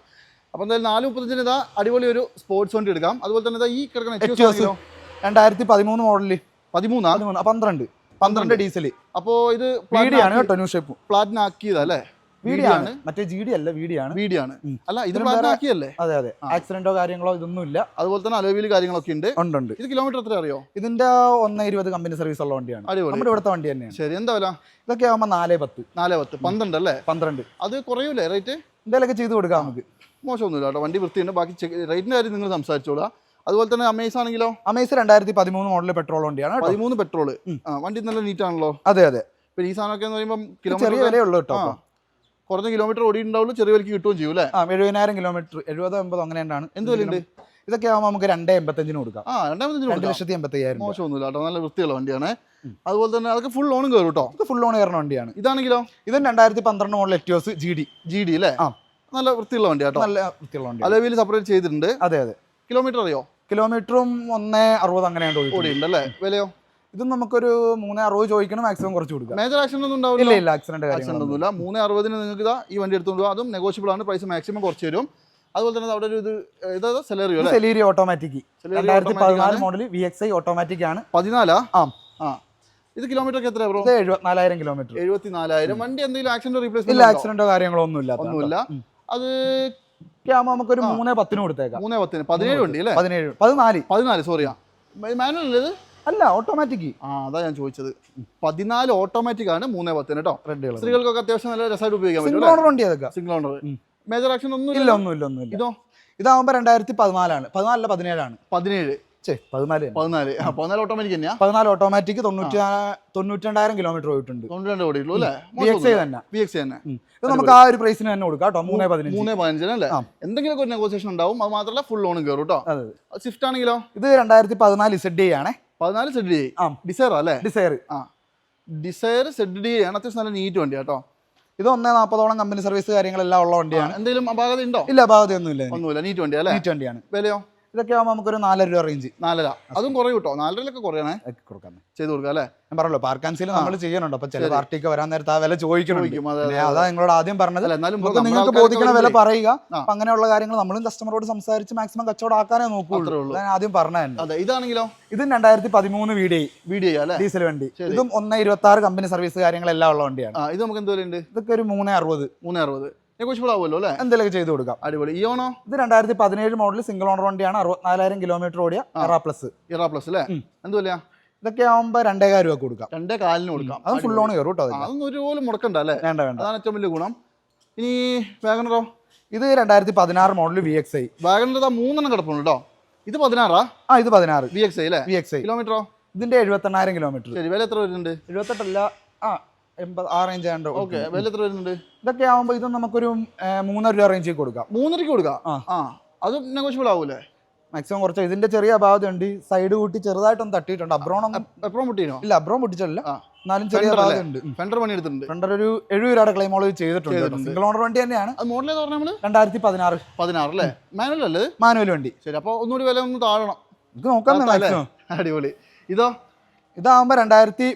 അപ്പോൾ എന്തായാലും നാല് മുപ്പത്തഞ്ചിന് ഇതാ അടിപൊളി ഒരു സ്പോർട്സ് വണ്ടി എടുക്കാം. അതുപോലെ തന്നെ ഈ കിടക്കുന്ന രണ്ടായിരത്തി പതിമൂന്ന് മോഡലിൽ പതിമൂന്നാ? പതിമൂന്ന്. പന്ത്രണ്ട്. പന്ത്രണ്ട് ഡീസൽ അപ്പോൾ ഇത് പ്ലാറ്റിനാണ് കേട്ടോ ന്യൂ ഷേപ്പ് പ്ലാറ്റിന് ആക്കിയതല്ലേ വീഡിയാണ് മറ്റേ ജി ഡി അല്ല വീഡിയാണ് വീഡിയാണ് അല്ല ഇത് പ്ലാറ്റിനാക്കിയല്ലേ ആക്കിയല്ലേ? അതെ അതെ. ആക്സിഡന്റോ കാര്യങ്ങളോ ഇതൊന്നും ഇല്ല അതുപോലെ തന്നെ അലോവിൽ കാര്യങ്ങളൊക്കെ ഉണ്ട്. ഉണ്ട് ഇത് കിലോമീറ്റർ എത്ര അറിയോ? ഇതിന്റെ ഒന്ന് ഇരുപത് കമ്പനി സർവീസ് ഉള്ള വണ്ടിയാണ്. അടിപൊളി. നമ്മുടെ ഇവിടുത്തെ വണ്ടി തന്നെയാണ്. ശരി എന്താ വില? ഇതൊക്കെ ആകുമ്പോൾ നാല് പത്ത്. നാല് പത്ത്. പന്ത്രണ്ട് അല്ലേ? പന്ത്രണ്ട്. അത് കുറയൂലേ റേറ്റ് എന്തെങ്കിലുമൊക്കെ ചെയ്ത് കൊടുക്കാം നമുക്ക്. മോശമൊന്നുമില്ല കേട്ടോ. വണ്ടി വൃത്തിയുണ്ട്. ബാക്കി റേറ്റിന്റെ കാര്യം നിങ്ങൾ സംസാരിച്ചോളാം. അതുപോലെ തന്നെ അമേസ് ആണെങ്കിലോ? അമേസ് രണ്ടായിരത്തി പതിമൂന്ന് മോഡൽ പെട്രോൾ വണ്ടിയാണ് പതിമൂന്ന് പെട്രോൾ വണ്ടി നല്ല നീറ്റ് ആണല്ലോ. അതെ അതെ. ഇപ്പൊ ഈ സാധനമൊക്കെ എന്ന് പറയുമ്പോൾ ചെറിയ കിലോമീറ്റർ വിലയുള്ളൂ കേട്ടോ കുറഞ്ഞ കിലോമീറ്റർ ഓടിയിട്ടുണ്ടാവുള്ളൂ ചെറിയ വിലക്ക് കിട്ടുകയും ചെയ്യും അല്ലേ? ആ എഴുപതിനായിരം കിലോമീറ്റർ എഴുപതോ എൺപതോ അങ്ങനെ ഉണ്ടാണ് എന്ത് വിലയുണ്ട്? ഇതൊക്കെ ആകുമ്പോൾ നമുക്ക് രണ്ടേ എൺപത്തഞ്ചിന് കൊടുക്കാം. ആ രണ്ടാമത്തെ രണ്ട് ലക്ഷത്തി എൺപത്തയ്യായിരം മോശമൊന്നുമില്ല കേട്ടോ. നല്ല വൃത്തിയുള്ള വണ്ടിയാണ്. അതുപോലെ തന്നെ അതൊക്കെ ഫുൾ ഓണും കയറും കേട്ടോ. ഫുൾ ഓൺ കയറുന്ന വണ്ടിയാണ്. ഇതാണെങ്കിലോ? ഇതും രണ്ടായിരത്തി പന്ത്രണ്ട് model Etios G D G D അല്ലേ? ആ. നല്ല വൃത്തിയുള്ള വണ്ടി കേട്ടോ. നല്ല വൃത്തിയുള്ള വണ്ടി. അലവിയിൽ സെപ്പറേറ്റ് ചെയ്തിട്ടുണ്ട്. അതെ അതെ. കിലോമീറ്റർ അറിയോ? കിലോമീറ്ററും ഒന്നേ അറുപത് അങ്ങനെയാണ് ഓടി ഓടിയുണ്ട് അല്ലേ? വിലയോ? ഇത് നമുക്കൊരു മൂന്നേ അറുപത് ചോദിക്കണം മാക്സിമം കുറച്ച് കൊടുക്കാം. മേജർ ആക്സിഡന്റ് ഒന്നും ഉണ്ടാവില്ല. ഇല്ല ആക്സിഡന്റ് ആക്സിഡന്റ് കാര്യങ്ങളൊന്നും ഒന്നുമില്ല. മൂന്ന് അറുപതിന് നിങ്ങൾക്ക് ഇതാ ഈ വണ്ടി എടുത്തുകൊണ്ട് അതും നെഗോഷ്യബിൾ ആണ്. പ്രൈസ് മാക്സിമം കുറച്ച് തരും അതുപോലെ തന്നെ അവിടെ ഒരു ഇത് സെലേറിയോ സെലീരി ഓട്ടോമാറ്റിക് രണ്ടായിരത്തി പതിനാല്. Model V X I automatic ആണ്. പതിനാലാ? ആ. ആ. ഇത് കിലോമീറ്റർ എത്രയാ ബ്രോ എഴുപത്തിനാലായിരം കിലോമീറ്റർ എഴുപത്തിനാലായിരം. വണ്ടി എന്തെങ്കിലും ആക്സിഡന്റ് ഇല്ല ആക്സിഡന്റോ കാര്യങ്ങളോ ഒന്നുമില്ല. ഒന്നുമില്ല അത് ആകുമ്പോൾ നമുക്കൊരു മൂന്നേ പത്തിന് കൊടുത്തേക്കാം. മൂന്നേ പത്തിന്. പതിനേഴ് വണ്ടി അല്ലേ? പതിനേഴ്. പതിനാല്. പതിനാല് സോറി മാനുവൽ അല്ലേ ഇത്? അല്ല ഓട്ടോമാറ്റിക് ആ അതാ ഞാൻ ചോദിച്ചത്. പതിനാല് ഓട്ടോമാറ്റിക് ആണ് മൂന്നേ പത്തിന് കേട്ടോ റെഡ് സ്ത്രീകൾക്കൊക്കെ അത്യാവശ്യം നല്ല രസമായിട്ട് ഉപയോഗിക്കാൻ പറ്റും സിംഗിൾ ഓണർ വണ്ടി അതൊക്കെ സിംഗിൾ ഓണർ മേജർ ആക്ഷൻ ഒന്നും ഇല്ല ഒന്നും ഇല്ല ഒന്നും ഇല്ല ഇതോ? ഇതാവുമ്പോ രണ്ടായിരത്തി പതിനാലാണ്. പതിനാലല്ല പതിനേഴാണ്. പതിനേഴ്. പതിനാല് ഓട്ടോമാറ്റിക് തന്നെയാ? പതിനാല് ഓട്ടോമാറ്റിക് തൊണ്ണൂറ്റി തൊണ്ണൂറ്റി രണ്ടായിരം കിലോമീറ്റർ പോയിട്ടുണ്ട് തൊണ്ണൂറ്റി രണ്ട് ഓടിയിട്ടുള്ളൂ അല്ലേ? വി എക്സ് ഐ തന്നെ. വി എക്സ് തന്നെ. ഉം. ഇത് നമുക്ക് ആ ഒരു പ്രൈസിന് തന്നെ കൊടുക്കാം കേട്ടോ. മൂന്നേ പതിനഞ്ച്. മൂന്നേ പതിനഞ്ചിന് അല്ലേ? ആ. എന്തെങ്കിലുമൊക്കെ ഒരു നെഗോസിയേഷൻ ഉണ്ടാവും. അത് മാത്രമല്ല ഫുൾ ലോണും കയറും കേട്ടോ. അതെ സ്വിഫ്റ്റ് ആണെങ്കിലോ? ഇത് രണ്ടായിരത്തി പതിനാല് സെഡ് ആണേ. പതിനാല് സെഡ് ഡി ആ. ഡിസൈർ അല്ലേ? ഡിസൈർ ആ. ഡിസൈർ സെഡ് ഡി ആണ്. അത്യാവശ്യം നല്ല നീറ്റ് വണ്ടി കേട്ടോ. ഇത് ഒന്നേ നാൽപ്പതോളം കമ്പനി സർവീസ് കാര്യങ്ങളെല്ലാം ഉള്ള വണ്ടിയാണ്. എന്തെങ്കിലും അപാകത ഉണ്ടോ? ഇല്ല അപാകത ഒന്നുമില്ല. ഒന്നുമില്ല നീറ്റ് വണ്ടിയാണ്. വിലയോ? ഇതൊക്കെ ആകുമ്പോൾ നമുക്കൊരു നാലര രൂപ റേഞ്ച് നാലര. അതും കുറയും കേട്ടോ. നാലരയിലൊക്കെ കുറയണേ. കൊടുക്കാം. ചെയ്ത് കൊടുക്കാം അല്ലേ? ഞാൻ പറഞ്ഞല്ലോ പാർക്കാൻസിൽ നമ്മൾ ചെയ്യണുണ്ട്. അപ്പൊ ചില പാർട്ടിക്ക് വരാൻ നേരത്തെ ആ വില ചോദിക്കണം അതെ, നിങ്ങളോട് ആദ്യം പറഞ്ഞത്. എന്നാലും നിങ്ങൾക്ക് ബോധിക്കണ വില പറയുക. അപ്പൊ അങ്ങനെയുള്ള കാര്യങ്ങൾ നമ്മളും കസ്റ്റമറോട് സംസാരിച്ച് മാക്സിമം കച്ചവടം ആക്കാനേ നോക്കുള്ളൂ. ഞാൻ ആദ്യം പറഞ്ഞതന്നെ അതെ ഇതാണെങ്കിലോ? ഇത് രണ്ടായിരത്തി പതിമൂന്ന് വീഡിയോ വീഡിയോ അല്ലേ? ഡീസൽ വണ്ടി. ഇതും ഒന്ന് ഇരുപത്തി ആറ് കമ്പനി സർവീസ് കാര്യങ്ങളെല്ലാം ഉള്ള വണ്ടിയാണ്. ഇത് നമുക്ക് എന്തോ ഇതൊക്കെ ഒരു മൂന്ന് അറുപത്. മൂന്ന് അറുപത്. നെഗോഷ്യബിൾ ആവുമല്ലോ അല്ലേ? എന്തെങ്കിലും ചെയ്ത് കൊടുക്കാം. അടിപൊളി. ഇയോണോ? ഇത് രണ്ടായിരത്തി പതിനേഴ് മോഡൽ സിംഗിൾ ഓണർ വണ്ടിയാണ്. അറുപത്തിനാലായിരം കിലോമീറ്റർ ഓടിയ എറ പ്ലസ് ഇറാ പ്ലസ് അല്ലേ? എന്ത് വിലയാ? ഇതൊക്കെ രണ്ടേ കാര്യം ഒക്കെ കൊടുക്കാം. രണ്ടേ കാലിന് കൊടുക്കാം. അത് ഫുൾ ഓൺ കയറും കേട്ടോ അതൊന്നും ഒരു പോലും മുടക്കണ്ട അല്ലേ? വേണ്ട വേണ്ട. അതാണ് ഏറ്റവും വലിയ ഗുണം. ഇനി വാഗണറോ? ഇത് രണ്ടായിരത്തി പതിനാറ് model V X I WagonR മൂന്നെണ്ണം കിടപ്പുണ്ട് കേട്ടോ. ഇത് പതിനാറാ? ആ ഇത് പതിനാറ്. വി എക്സ് ഐ അല്ലേ? വി എക്സ് ഐ കിലോമീറ്ററോ ഇതിന്റെ എഴുപത്തെണ്ണായിരം കിലോമീറ്റർ ശരി വില എത്ര വരുന്നുണ്ട്? എഴുപത്തെട്ടല്ല ആ എൺപത് ആ റേഞ്ച് ആണ്ട് ഓക്കെ വില എത്ര വരുന്നുണ്ട്? ഇതൊക്കെ ആകുമ്പോൾ ഇത് നമുക്കൊരു മൂന്നര രൂപ റേഞ്ചിൽ കൊടുക്കാം. മൂന്നരക്ക് കൊടുക്കാം? ആ. ആ അതും നെഗോഷ്യബിൾ ആവൂലേ? മാക്സിമം കുറച്ച് ഇതിന്റെ ചെറിയ അപാകത ഉണ്ട്. സൈഡ് കൂട്ടി ചെറുതായിട്ടൊന്ന് തട്ടിയിട്ടുണ്ട്. അബ്രോൺ എപ്പോഴും മുട്ടീനോ ഇല്ല അബ്രോൺ പൊട്ടിച്ചല്ല. എന്നാലും ചെറിയ ഫെൻഡർ പണി എടുത്തിട്ടുണ്ട് ഫ്രണ്ടർ ഒരു എഴുപത് രൂപയുടെ ക്ലെയിമോൾ ചെയ്തിട്ടുണ്ട്. സിംഗിൾ ഓണർ വണ്ടി തന്നെയാണ്. അത് മോഡൽ ഏതാ പറഞ്ഞാൽ നമ്മൾ? രണ്ടായിരത്തി പതിനാറ്. പതിനാറ് അല്ലേ? മാനുവൽ അല്ലേ? മാനുവൽ വണ്ടി. ശരി അപ്പോൾ ഒന്നുകൂടി വില ഒന്ന് താഴണം. ഇത് നോക്കാം മാക്സിമം അടിപൊളി. ഇതോ? ഇതാകുമ്പോൾ രണ്ടായിരത്തി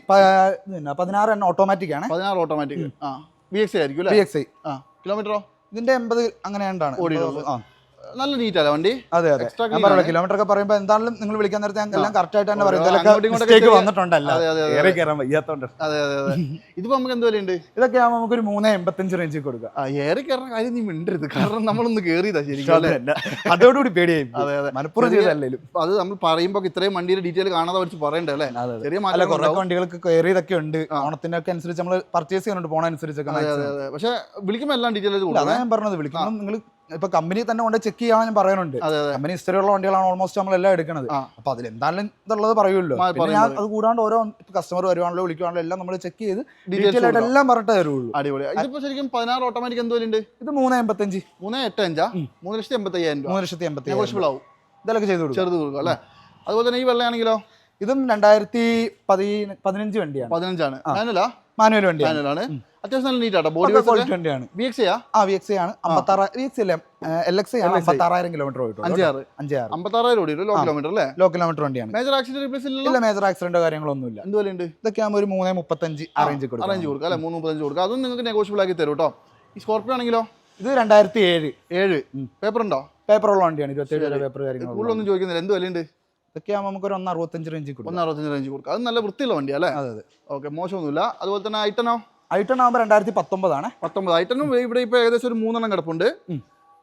പതിനാറ് എണ്ണ ഓട്ടോമാറ്റിക് ആണ്. പതിനാറ് ഓട്ടോമാറ്റിക് ആ ബി എക്സ് ആയിരിക്കും ബി എക്സ് ഐ ആ കിലോമീറ്ററോ ഇതിന്റെ എൺപത് അങ്ങനെ ഉണ്ടാണ് ഓടി ആ. നല്ല നീറ്റ് അല്ലേ വണ്ടി? അതെ അതെ. പറയുന്നത്. കിലോമീറ്റർ ഒക്കെ പറയുമ്പോൾ എന്താണെങ്കിലും നിങ്ങൾ വിളിക്കാൻ നേരത്തെ എല്ലാം കറക്റ്റ് ആയിട്ട് തന്നെ പറയും. വന്നിട്ടുണ്ടല്ല. ഇതിപ്പോ നമുക്ക് എന്ത് വിലയുണ്ട്? ഇതൊക്കെ ആകുമ്പോൾ നമുക്കൊരു മൂന്ന് എൺപത്തഞ്ച് റേഞ്ചിൽ കൊടുക്കാം. ഏറെ കയറുന്ന കാര്യം നീ മിണ്ടരുത്. കാരണം നമ്മളൊന്ന് കേറിയതാ ശരിക്കും അതോടുകൂടി പേടിയായി. അതെ, അതെ. മലപ്പുറം ചെയ്തല്ലേലും അത് നമ്മൾ പറയുമ്പോൾ ഇത്രയും വണ്ടിയുടെ ഡീറ്റെയിൽ കാണാതെ വെച്ച് പറയണ്ടേ അല്ലേ. ചെറിയ മാറ്റം കുറെ വണ്ടികൾക്ക് കയറിയതൊക്കെ ഉണ്ട്. ഓണത്തിന്റെ ഒക്കെ അനുസരിച്ച് നമ്മൾ പർച്ചേസ് ചെയ്യുന്നുണ്ട് പോണ അനുസരിച്ചൊക്കെ പക്ഷെ വിളിക്കുമ്പോൾ എല്ലാം ഡീറ്റെയിൽ ഞാൻ പറഞ്ഞത്. വിളിക്കുമ്പോൾ നിങ്ങൾ ഇപ്പൊ കമ്പനി തന്നെ കൊണ്ട് ചെക്ക് ചെയ്യാൻ ഞാൻ അതെ കമ്പനി ഹിസ്റ്ററി ഉള്ള വണ്ടികളാണ് ഓൾമോസ്റ്റ് നമ്മൾ എല്ലാം എടുക്കുന്നത്. അപ്പൊ അതിൽ എന്തായാലും ഇതുള്ളത് പറയുമല്ലോ. ഞാൻ അത് കൂടാണ്ട് ഓരോ കസ്റ്റമർ വരുവാണല്ലോ വിളിക്കുവാണല്ലോ എല്ലാം നമ്മൾ ചെക്ക് ചെയ്ത് ഡീറ്റെയിൽ ആയിട്ട് എല്ലാം പറഞ്ഞിട്ട് തരുള്ളൂ അടിപൊളി. ഇതിപ്പോ ശരിക്കും പതിനാറ് ഓട്ടോമാറ്റിക് എന്തോ ഇത് മൂന്ന് എൺപത്തഞ്ച് മൂന്ന് എട്ട് അഞ്ചാ മൂന്ന് ലക്ഷത്തി എൺപത്തി അയ്യായിരം മൂന്ന് ലക്ഷത്തി എൺപത്തി ആവും. ഇതൊക്കെ ചെയ്ത് കൊടുക്കും. ചെറുത് കൊടുക്കും അല്ലേ? അതുപോലെ തന്നെ ഈ വെള്ളയാണെങ്കിലോ? ഇതും രണ്ടായിരത്തി പതി പതിനഞ്ച് വണ്ടിയാണ്. പതിനഞ്ചാണ്. മാനുവലാ മാനുവൽ വണ്ടിയാണ്. മാനുവലാണ് അത്യാവശ്യം നല്ല നീറ്റ് ആട്ടോ. ബോഡി ക്വാളിറ്റി വണ്ടിയാണ്. വി എക്സ് ആ വി എക്സ് ആണ്. അമ്പത്താറ് വി എക്സ് അല്ലേ? എൽ എക്സ് ആണ്. അമ്പത്താറായിരം കിലോമീറ്റർ പോയിട്ടുള്ളൂ അഞ്ചാറ്. അഞ്ചാറ്. അമ്പത്താറായിരം ഓടി ലോ കിലോമീറ്റർ അല്ലേ? ലോ കിലോമീറ്റർ വണ്ടിയാണ്. മേജർ ആക്സിഡന്റ് റീപ്ലേസ് ഇല്ല മേജർ ആക്സിഡന്റോ കാര്യങ്ങളൊന്നും ഇല്ല എന്ത് ഇതൊക്കെ ആകുമ്പോൾ ഒരു മൂന്ന് മുപ്പത്തഞ്ച് അറേഞ്ച് കൊടുക്കും. അറേഞ്ച് കൊടുക്കുക അല്ലെ? മൂന്ന് മുപ്പത്തഞ്ച് കൊടുക്കുക അതും നിങ്ങൾക്ക് നെഗോഷ്യബിൾ ആക്കി തരും കേട്ടോ ഈ സ്കോർപ്പിയോ ആണെങ്കിലോ? ഇത് രണ്ടായിരത്തി ഏഴ്. ഏഴ് പേപ്പർ ഉണ്ടോ പേപ്പർ ഉള്ള വണ്ടിയാണ്. ഇരുപത്തേഴ് വരെ പേപ്പർ കാര്യങ്ങൾ കൂടുതലൊന്നും ചോദിക്കുന്നില്ല. എന്ത് വിലയുണ്ട്? ഇതൊക്കെ ആകുമ്പോൾ നമുക്ക് ഒരു ഒന്ന് അറുപത്തഞ്ച് റേഞ്ചിൽ കൊടുക്കും. ഒന്ന് അറുപത്തഞ്ച് റേഞ്ച് കൊടുക്കുക അത് നല്ല വൃത്തിയുള്ള വണ്ടിയാണ് അല്ലേ? അതെ അതെ. ഓക്കെ മോശമൊന്നുമില്ല. അതുപോലെ തന്നെ ഐറ്റനോ ഐട്ടൺ ആകുമ്പോൾ രണ്ടായിരത്തി പത്തൊമ്പതാണ് പത്തൊമ്പത്. ഐറ്റനും ഇവിടെ ഇപ്പോൾ ഏകദേശം ഒരു മൂന്നെണ്ണം കിടപ്പുണ്ട്.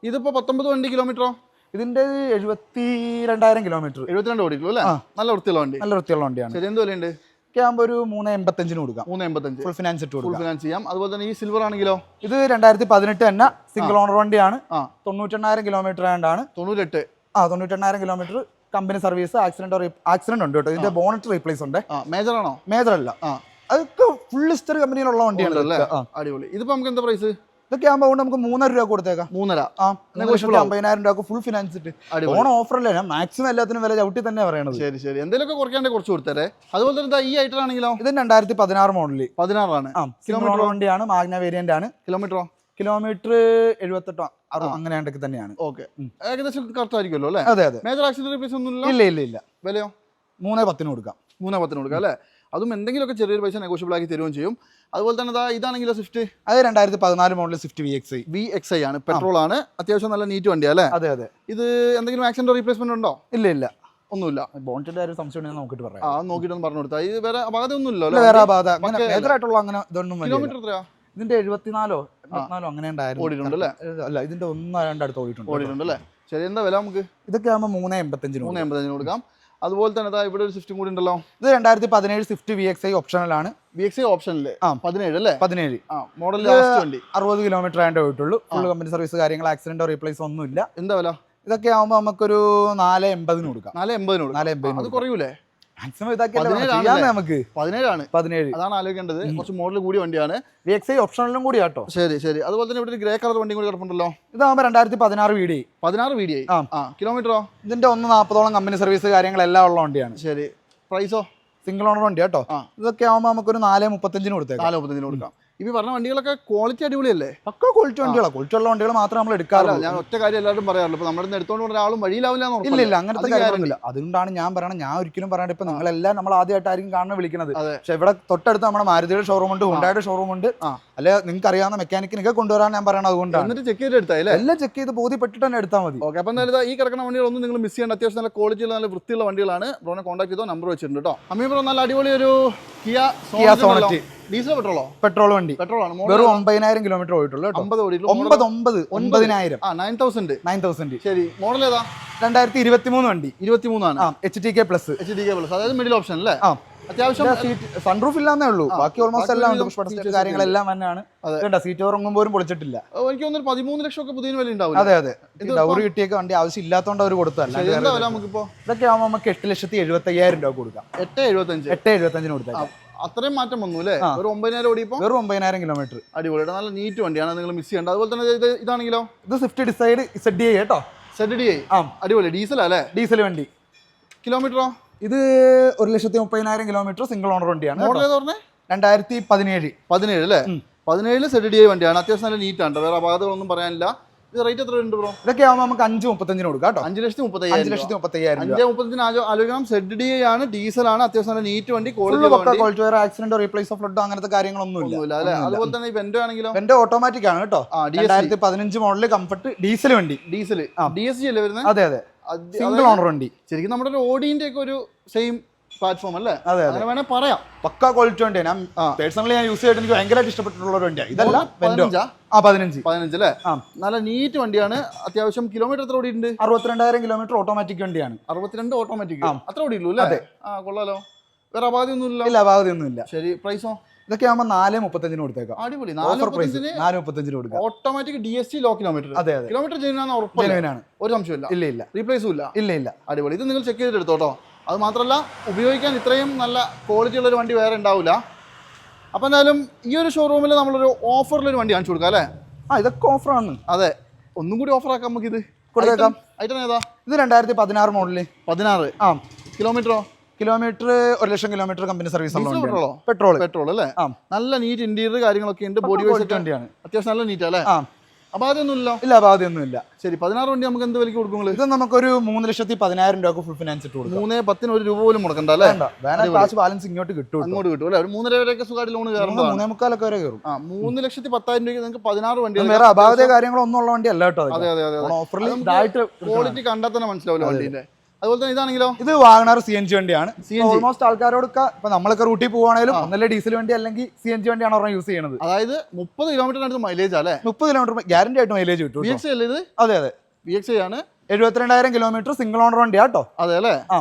ഇതിപ്പോൾ പത്തൊമ്പത് വണ്ടി കിലോമീറ്ററോ ഇതിന്റെ എഴുപത്തി രണ്ടായിരം കിലോമീറ്റർ എഴുപത്തിരണ്ട് ഓടിക്കുള്ളൂ അല്ലേ? നല്ല വൃത്തിയുള്ള വണ്ടി. നല്ല വൃത്തിയുള്ള വണ്ടിയാണ്. ശരി എന്ത് വിലയുണ്ട്? ആകുമ്പോൾ ഒരു മൂന്ന് എൺപത്തഞ്ചിന് കൊടുക്കാം. മൂന്ന് എൺപത്തഞ്ച് ഫുൾ ഫിനാൻസ് ഇട്ട് ഫുൾ കൊടുക്കാം ഫിനാൻസ് ചെയ്യാം. അതുപോലെ തന്നെ ഈ സിൽവർ ആണെങ്കിലോ? ഇത് രണ്ടായിരത്തി പതിനെട്ട് തന്നെ സിംഗിൾ ഓണർ വണ്ടിയാണ്. തൊണ്ണൂറ്റെണ്ണായിരം കിലോമീറ്റർ ആയതാണ് തൊണ്ണൂറ്റെട്ട്. ആ തൊണ്ണൂറ്റെണ്ണായിരം kilometre company service accident accident ഉണ്ട് കേട്ടോ. ഇതിന്റെ ബോണറ്റ് റീപ്ലേസ് ഉണ്ട്. മേജർ ആണോ? മേജർ അല്ല. ആ. അതൊക്കെ ഫുൾ ഹിസ്റ്ററി കമ്പനിയിലുള്ള വണ്ടിയാണ്. ഉണ്ടല്ലേ? ഇതൊക്കെ. ആ. അടിപൊളി. ഇതിപ്പോ നമുക്ക് എന്താ പ്രൈസ് ഇതൊക്കെ ആകുമ്പോൾ നമുക്ക് മൂന്നര രൂപ കൊടുത്തേക്കാം. മൂന്നര. ആ ലക്ഷത്തി. അമ്പതിനായിരം രൂപ ഫുൾ ഫിനാൻസ് ഇട്ട്. അടിപൊളി. ഓൺ ഓഫർ അല്ലേ? ഞാൻ മാക്സിമം എല്ലാത്തിനും വില ചവിട്ടി തന്നെ പറയണത്. ശരി ശരി. എന്തെങ്കിലുമൊക്കെ കുറയ്ക്കാണ്ട് കുറച്ച് കൊടുത്തരേ. അതുപോലെ തന്നെ ദാ ഈ ഐറ്ററാണെങ്കിലോ ഇത് രണ്ടായിരത്തി പതിനാറ് മോഡലിൽ പതിനാറാണ് ആ കിലോമീറ്റർ വണ്ടിയാണ് മാഗ്ന വേരിയന്റ് ആണ്. കിലോമീറ്ററോ കിലോമീറ്റർ എഴുപത്തെട്ടോ അറുപത് അങ്ങനെ ആണ്ടൊക്കെ തന്നെയാണ്. ഓക്കെ. ഏകദേശം കറക്റ്റ് ആയിരിക്കുമല്ലോ അല്ലേ? അതെ അതെ. മേജർ ആക്സിഡന്റ് റീപ്ലേസ് ഒന്നുമില്ല? ഇല്ല ഇല്ല ഇല്ല. വിലയോ? മൂന്നേ പത്തിന് കൊടുക്കാം. മൂന്നേ പത്തിന് കൊടുക്കാം അല്ലേ? അതും എന്തെങ്കിലുമൊക്കെ ചെറിയൊരു പൈസ നെഗോഷ്യബിൾ ആക്കി തരുകയും ചെയ്യും. അതുപോലെ തന്നെ ഇതാണെങ്കിലോ സ്വിഫ്റ്റ് അത് രണ്ടായിരത്തി പതിനാല് model Swift V X V X I ആണ്. പെട്രോൾ ആണ്. അത്യാവശ്യം നല്ല നീറ്റ് വണ്ടി അല്ലേ? അതെ അതെ. ഇത് എന്തെങ്കിലും ആക്സിഡന്റ് റീപ്ലേസ്മെന്റ് ഉണ്ടോ? ഇല്ല ഇല്ല. ഒന്നുമില്ല. ബോണ്ടിന്റെ ഒരു സംശയം നോക്കിട്ട് പറയാം. ആ നോക്കിയിട്ടൊന്ന് പറഞ്ഞു കൊടുത്താൽ ഇത് വേറെ അപകടം ഒന്നുമില്ലല്ലോ വേറെ പക്കയല്ല. ആയിട്ടുള്ള അങ്ങനെ ഇതൊന്നും കിലോമീറ്റർ എത്രയാ? ഇതിന്റെ എഴുപത്തിനാലോ എൺപത്തിനാലോ അങ്ങനെ ഉണ്ടായിരുന്നു. ഓടിയിട്ടുണ്ട് അല്ലേ? അല്ല ഇതിന്റെ ഒന്നോ രണ്ടടുത്ത് ഓടിയിട്ടുണ്ട്. ഓടിയിട്ടുണ്ട് അല്ലേ? ശരി എന്താ വില നമുക്ക്? ഇതൊക്കെ ആകുമ്പോൾ മൂന്ന് എൺപത്തഞ്ചിന് മൂന്ന്. എൺപത്തഞ്ചിന് കൊടുക്കാം. അതുപോലെ തന്നെ ഇവിടെ ഒരു സ്വിഫ്റ്റും കൂടി ഉണ്ടല്ലോ. ഇത് രണ്ടായിരത്തി പതിനേഴ് സ്വിഫ്റ്റ് വി എക്സ് ഐ ഓപ്ഷണലാണ് വി എക്സ് ഐ ഓപ്ഷനിൽ ആ. പതിനേഴ് അല്ലേ? പതിനേഴ്. ആ മോഡൽ വണ്ടി. അറുപത് കിലോമീറ്റർ ആയിട്ട് പോയിട്ടുള്ളൂ ഫുൾ കമ്പനി സർവീസ് കാര്യങ്ങൾ ആക്സിഡന്റോ റീപ്ലേസ് ഒന്നും ഇല്ല എന്താ വില? ഇതൊക്കെ ആകുമ്പോൾ നമുക്കൊരു നാല് എൺപതിന് കൊടുക്കാം. നാല് എൺപതിന് കൊടുക്കാം. നാല് എൺപതിന് അത് കുറയൂലേ? മാക്സിമം ഇതൊക്കെ നമുക്ക്. പതിനേഴാണ്. പതിനേഴ്. അതാണ് ആലോചിക്കേണ്ടത്. കുറച്ച് മോഡൽ കൂടിയ വണ്ടിയാണ്. വി എക്സ് ഐ കൂടി കേട്ടോ ശരി ശരി. അതുപോലെ തന്നെ ഇവിടെ ഒരു ഗ്രേ കളർ വണ്ടി കൂടി കിടപ്പുണ്ടല്ലോ. ഇതാകുമ്പോൾ രണ്ടായിരത്തി പതിനാറ് വീടി പതിനാറ് വീഡിയോ ആ. ആ കിലോമീറ്ററോ ഇതിന്റെ ഒന്ന് നാൽപ്പതോളം കമ്പനി സർവീസ് കാര്യങ്ങളെല്ലാം ഉള്ള വണ്ടിയാണ്. ശരി. പ്രൈസോ സിംഗിൾ ഓണർ വണ്ടി കേട്ടോ ഇതൊക്കെ ഇതൊക്കെ ആകുമ്പോൾ നമുക്കൊരു നാല് മുപ്പത്തഞ്ചിന് കൊടുത്തേക്കാം. നാല് മുപ്പത്തഞ്ചിന് കൊടുക്കാം. ഇപ്പൊ പറഞ്ഞ വണ്ടികളൊക്കെ ക്വാളിറ്റി അടിപൊളിയല്ലേ? പക്ക ക്വാളിറ്റി വണ്ടികളാണ് ക്വാളിറ്റി ഉള്ള വണ്ടികൾ മാത്രം നമ്മൾ എടുക്കാറില്ല ഞാൻ ഒറ്റ കാര്യം എല്ലാവരും പറയാറുള്ളൂ. ഇപ്പൊ നമ്മുടെ എടുത്തോണ്ട് പറഞ്ഞ ഒരാളും വഴിയിലാവില്ല ഇല്ല? ഇല്ല അങ്ങനത്തെ കാര്യമില്ല കാര്യങ്ങളൊന്നുമില്ല. അതുകൊണ്ടാണ് ഞാൻ പറയണത്. ഞാൻ ഒരിക്കലും പറയണത് ഇപ്പൊ നിങ്ങളെല്ലാം നമ്മൾ ആദ്യമായിട്ടായിരിക്കും കാണുന്ന വിളിക്കുന്നത്. പക്ഷെ ഇവിടെ തൊട്ടടുത്ത് നമ്മുടെ മാരുതിയുടെ ഷോറൂം ഉണ്ട് ഹുണ്ടായുടെ ഷോറൂം ഉണ്ട്. ആ. അല്ലെ നിങ്ങൾക്ക് അറിയാവുന്ന മെക്കാനിക്കിനൊക്കെ കൊണ്ടുവരാൻ ഞാൻ പറയണത് അതുകൊണ്ടാണ് എന്നിട്ട് ചെക്ക് ചെയ്ത് എടുത്താൽ എല്ലാം ചെക്ക് ചെയ്ത് ബോധ്യപ്പെട്ടിട്ട് തന്നെ എടുത്താൽ മതി. ഓക്കെ അപ്പം എന്തായാലും ഈ കിടക്കുന്ന വണ്ടികളൊന്നും നിങ്ങൾ മിസ് ചെയ്യേണ്ട അത്യാവശ്യം നല്ല ക്വാളിറ്റിയുള്ള നല്ല വൃത്തിയുള്ള വണ്ടികളാണ്. ബ്രോനെ കോൺടാക്ട് ചെയ്തോ നമ്പർ വെച്ചിട്ടുണ്ട് കേട്ടോ അമ്മീ ബ്രോ നല്ല അടിപൊളി ഒരു കിയ Sonet. ഡീസൽ പെട്രോളോ? പെട്രോൾ വണ്ടി. പെട്രോൾ ആണ്. വെറും ഒമ്പതിനായിരം കിലോമീറ്റർ അമ്പത് ഓടിയിട്ടുള്ളൂ. ഒമ്പത് ഒമ്പത് ഒമ്പതിനായിരം. ആ നയൻ തൗസൻഡ് നയൻ തൗസൻഡ്. ശരി. മോഡൽ ഏതാ? രണ്ടായിരത്തി ഇരുപത്തി മൂന്ന് വണ്ടി. ഇരുപത്തി മൂന്നാണ് ആ H T K plus H T K plus അതായത് മിഡിൽ ഓപ്ഷൻ അല്ലേ? ആ. അത്യാവശ്യം സൺറൂഫ് ഇല്ലാന്നേ ഉള്ളൂ. ബാക്കി ഓൾമോസ്റ്റ് എല്ലാം ഉണ്ട്. കാര്യങ്ങളെല്ലാം തന്നെയാണ്. അതെ. ഇതുണ്ട? സീറ്റ് പോലും പൊളിച്ചിട്ടില്ല. എനിക്ക് തോന്നുന്നു പതിമൂന്ന് ലക്ഷം ഒക്കെ പുതിയ വില ഉണ്ടാവും അതെ അതെ. ഡൗറി കിട്ടിയൊക്കെ വണ്ടി ആവശ്യം ഇല്ലാത്തതുകൊണ്ട് അവർ കൊടുത്തല്ല ഇതൊക്കെ ആവുമ്പോൾ നമുക്ക് എട്ട് ലക്ഷത്തി എഴുപത്തി അയ്യായിരം രൂപ കൊടുക്കാം. എട്ട് എഴുപത്തഞ്ച്. എട്ട് എഴുപത്തഞ്ചിന് കൊടുത്താൽ അത്രയും മാറ്റം വന്നു അല്ലേ? ഒരു ഒമ്പതിനായിരം ഓടിയപ്പോ വെറും ഒമ്പതിനായിരം കിലോമീറ്റർ അടിപൊളിയായിട്ട് നല്ല നീറ്റ് വണ്ടിയാണ്. നിങ്ങൾ മിസ് ചെയ്യേണ്ടത് അതുപോലെ തന്നെ ഇത് ഇതാണെങ്കിലോ? ഇത് സ്വിഫ്റ്റ് ഡിസൈഡ് സെഡ് ഡി കേട്ടോ സെഡ് ഡി ഐ ആ. അടിപൊളി. ഡീസൽ അല്ലേ? ഡീസൽ വണ്ടി. കിലോമീറ്ററോ ഇത് ഒരു ലക്ഷത്തി മുപ്പതിനായിരം കിലോമീറ്റർ സിംഗിൾ ഓണർ വണ്ടിയാണ് മോഡൽ. ഏതാ പറഞ്ഞേ? രണ്ടായിരത്തി പതിനേഴ്. പതിനേഴ് അല്ലേ? പതിനേഴ് പതിനേഴിൽ സെഡ് ഡി ഐ വണ്ടിയാണ്. അത്യാവശ്യം നല്ല നീറ്റ് ആണ് വേറെ അപകടങ്ങളൊന്നും പറയാനില്ല. ഇത് റേറ്റ് എത്ര ഉണ്ട് ബ്രോ ഇതൊക്കെ ആവുമ്പോൾ നമുക്ക് അഞ്ച് മുപ്പത്തഞ്ചിന് കൊടുക്കാം കേട്ടോ. അഞ്ച് ലക്ഷത്തി അഞ്ച് മുപ്പത്തയ്യായിരം ലക്ഷത്തി മുപ്പത്തയ്യായിരം അഞ്ച് മുപ്പത്തഞ്ചിന് ആലോ- ആലോചിക്കണം. സെഡ് ഡി ആണ് ഡീസൽ ആണ് അത്യാവശ്യം നല്ല നീറ്റ് വണ്ടി ക്വാളിറ്റി വേറെ ആക്സിഡന്റ് റീപ്ലേസ് ഓഫ് ഫ്ലഡ് അങ്ങനത്തെ കാര്യങ്ങളൊന്നും ഇല്ല അല്ലെ? അതുപോലെ തന്നെ വെൻഡോ ആണെങ്കിലും? എന്റെ ഓട്ടോമാറ്റിക് ആണ് കേട്ടോ. രണ്ടായിരത്തി പതിനഞ്ച് മോഡൽ കംഫർട്ട് ഡീസൽ വണ്ടി. ഡീസൽ ഡി എസ് ജി അല്ലേ വരുന്നത്? അതെ അത്. സിംഗിൾ ഓണർ വണ്ടി. ശരിക്കും നമ്മുടെ ഒരു ഓഡിയന്റെ ഒക്കെ ഒരു സെയിം പ്ലാറ്റ്ഫോം അല്ലേ? അതെ അതെ. അങ്ങനെ വേണേ പറയാം. പക്ക ക്വാളിറ്റി വണ്ടിയാണ് ഞാൻ പേഴ്സണലി ഞാൻ യൂസ് ചെയ്തിട്ട് എനിക്ക് ഭയങ്കരമായിട്ട് ഇഷ്ടപ്പെട്ടിട്ടുള്ള ഒരു വണ്ടിയാണ് ഇതല്ല ആ പതിനഞ്ച്. പതിനഞ്ച് അല്ലേ? നല്ല നീറ്റ് വണ്ടിയാണ്. അത്യാവശ്യം കിലോമീറ്റർ എത്ര ഓടിയിട്ടുണ്ട്? അറുപത്തിരണ്ടായിരം കിലോമീറ്റർ ഓട്ടോമാറ്റിക് വണ്ടിയാണ്. അറുപത്തിരണ്ട് ഓട്ടോമാറ്റിക് അത്ര ഓടിയുള്ളൂ അല്ലേ? ആ കൊള്ളാലോ. വേറെ അപാധിയൊന്നും ഇല്ല ഇല്ല അപാകതയൊന്നും ഇല്ല ശരി പ്രൈസോ ഇതൊക്കെ ആകുമ്പോൾ നാല് മുപ്പത്തഞ്ചിന് കൊടുത്തേക്കാം. അടിപൊളി. നാല് ഓഫർ പ്രൈസ് നാല് മുപ്പത്തഞ്ചിന് കൊടുക്കാം. Automatic D S T low kilometre അതെ അതെ. കിലോമീറ്റർ ഉറപ്പല്ല? ജെനുവിനാണ് ഒരു സംശയമില്ല ഇല്ല. ഇല്ല റീപ്ലേസും ഇല്ല. ഇല്ല ഇല്ല. അടിപൊളി. ഇത് നിങ്ങൾ ചെക്ക് ചെയ്തിട്ട് എടുത്തോട്ടോ അത് മാത്രമല്ല ഉപയോഗിക്കാൻ ഇത്രയും നല്ല ക്വാളിറ്റി ഉള്ള ഒരു വണ്ടി വേറെ ഉണ്ടാവില്ല അപ്പം എന്തായാലും ഈ ഒരു ഷോറൂമിൽ നമ്മളൊരു ഒരു വണ്ടി കാണിച്ചു കൊടുക്കാം അല്ലേ? ആ ഇതൊക്കെ ഓഫറാണ് അതെ. ഒന്നും കൂടി ഓഫർ നമുക്കിത്. നമുക്ക് ഇത് കൊടുത്തേക്കാം. ഐറ്റം ഏതാ? ഇത് രണ്ടായിരത്തി പതിനാറ് മോഡൽ പതിനാറ്. ആ. കിലോമീറ്ററോ കിലോമീറ്റർ ഒരു ലക്ഷം കിലോമീറ്റർ കമ്പനി സർവീസ് പെട്രോളോ പെട്രോൾ പെട്രോൾ അല്ലേ? നല്ല നീറ്റ് ഇന്റീരിയർ കാര്യങ്ങളൊക്കെ ഉണ്ട് ബോഡി വൈസ് വണ്ടിയാണ്. അത്യാവശ്യം നല്ല നീറ്റ് അല്ലേ? അപ്പൊ അതൊന്നുമില്ലല്ലോ ഇല്ല ഇല്ല ശരി പതിനാറ് വണ്ടി നമുക്ക് എന്ത് വിലക്ക് കൊടുക്കും ഇത് നമുക്കൊരു മൂന്ന് ലക്ഷത്തി പതിനായിരം രൂപ ഫുൾ ഫിനാൻസ് ഇട്ട് കൊടുക്കും. മൂന്നേ പത്തിന് ഒരു രൂപ പോലും മുടക്കണ്ട അല്ലേ? കാശ് ബാലൻസ് ഇങ്ങോട്ട് കിട്ടും ഇങ്ങോട്ട് അങ്ങോട്ട് കിട്ടും അല്ലേ? ഒരു മൂന്നര വരെയൊക്കെ സുഖമായിട്ട് ലോൺ കയറുമ്പോൾ മൂന്നേ മുക്കാലൊക്കെ വരെ കയറും. ആ മൂന്ന് ലക്ഷത്തി പത്തായിരം രൂപയ്ക്ക് നിങ്ങൾക്ക് പതിനാറ് വണ്ടി വേറെ അപാകത കാര്യങ്ങളൊന്നും ഉള്ള വണ്ടി അല്ല കേട്ടോ അതെ അതെ അതെ ഓഫറിൽ ക്വാളിറ്റി കണ്ടാൽ തന്നെ മനസ്സിലാവില്ല വണ്ടീന്റെ. അതുപോലെ തന്നെ ഇതാണെങ്കിലോ? ഇത് വാഗണർ സി എൻ ജി വണ്ടിയാണ്. ഓൾമോസ്റ്റ് ആൾക്കാരോടൊക്കെ ഇപ്പൊ നമ്മളൊക്കെ റൂട്ടിൽ പോവാണെങ്കിലും ഒന്നല്ലേ ഡീസൽ വണ്ടി അല്ലെങ്കിൽ സി എൻ ജി വണ്ടിയാണ് യൂസ് ചെയ്യുന്നത് അതായത് മുപ്പത് കിലോമീറ്ററിനടുത്ത് മൈലേജ് അല്ലേ? മുപ്പത് കിലോമീറ്റർ ഗ്യാരണ്ടി ആയിട്ട് മൈലേജ് കിട്ടും വി കേട്ടോ. എക്സ് അല്ലേ ഇത്? അതെ അതെ. വി എക്സ് ആണ്. എഴുപത്തിരണ്ടായിരം കിലോമീറ്റർ സിംഗിൾ ഓണർ വണ്ടി കേട്ടോ. അതെ അല്ലേ? ആ.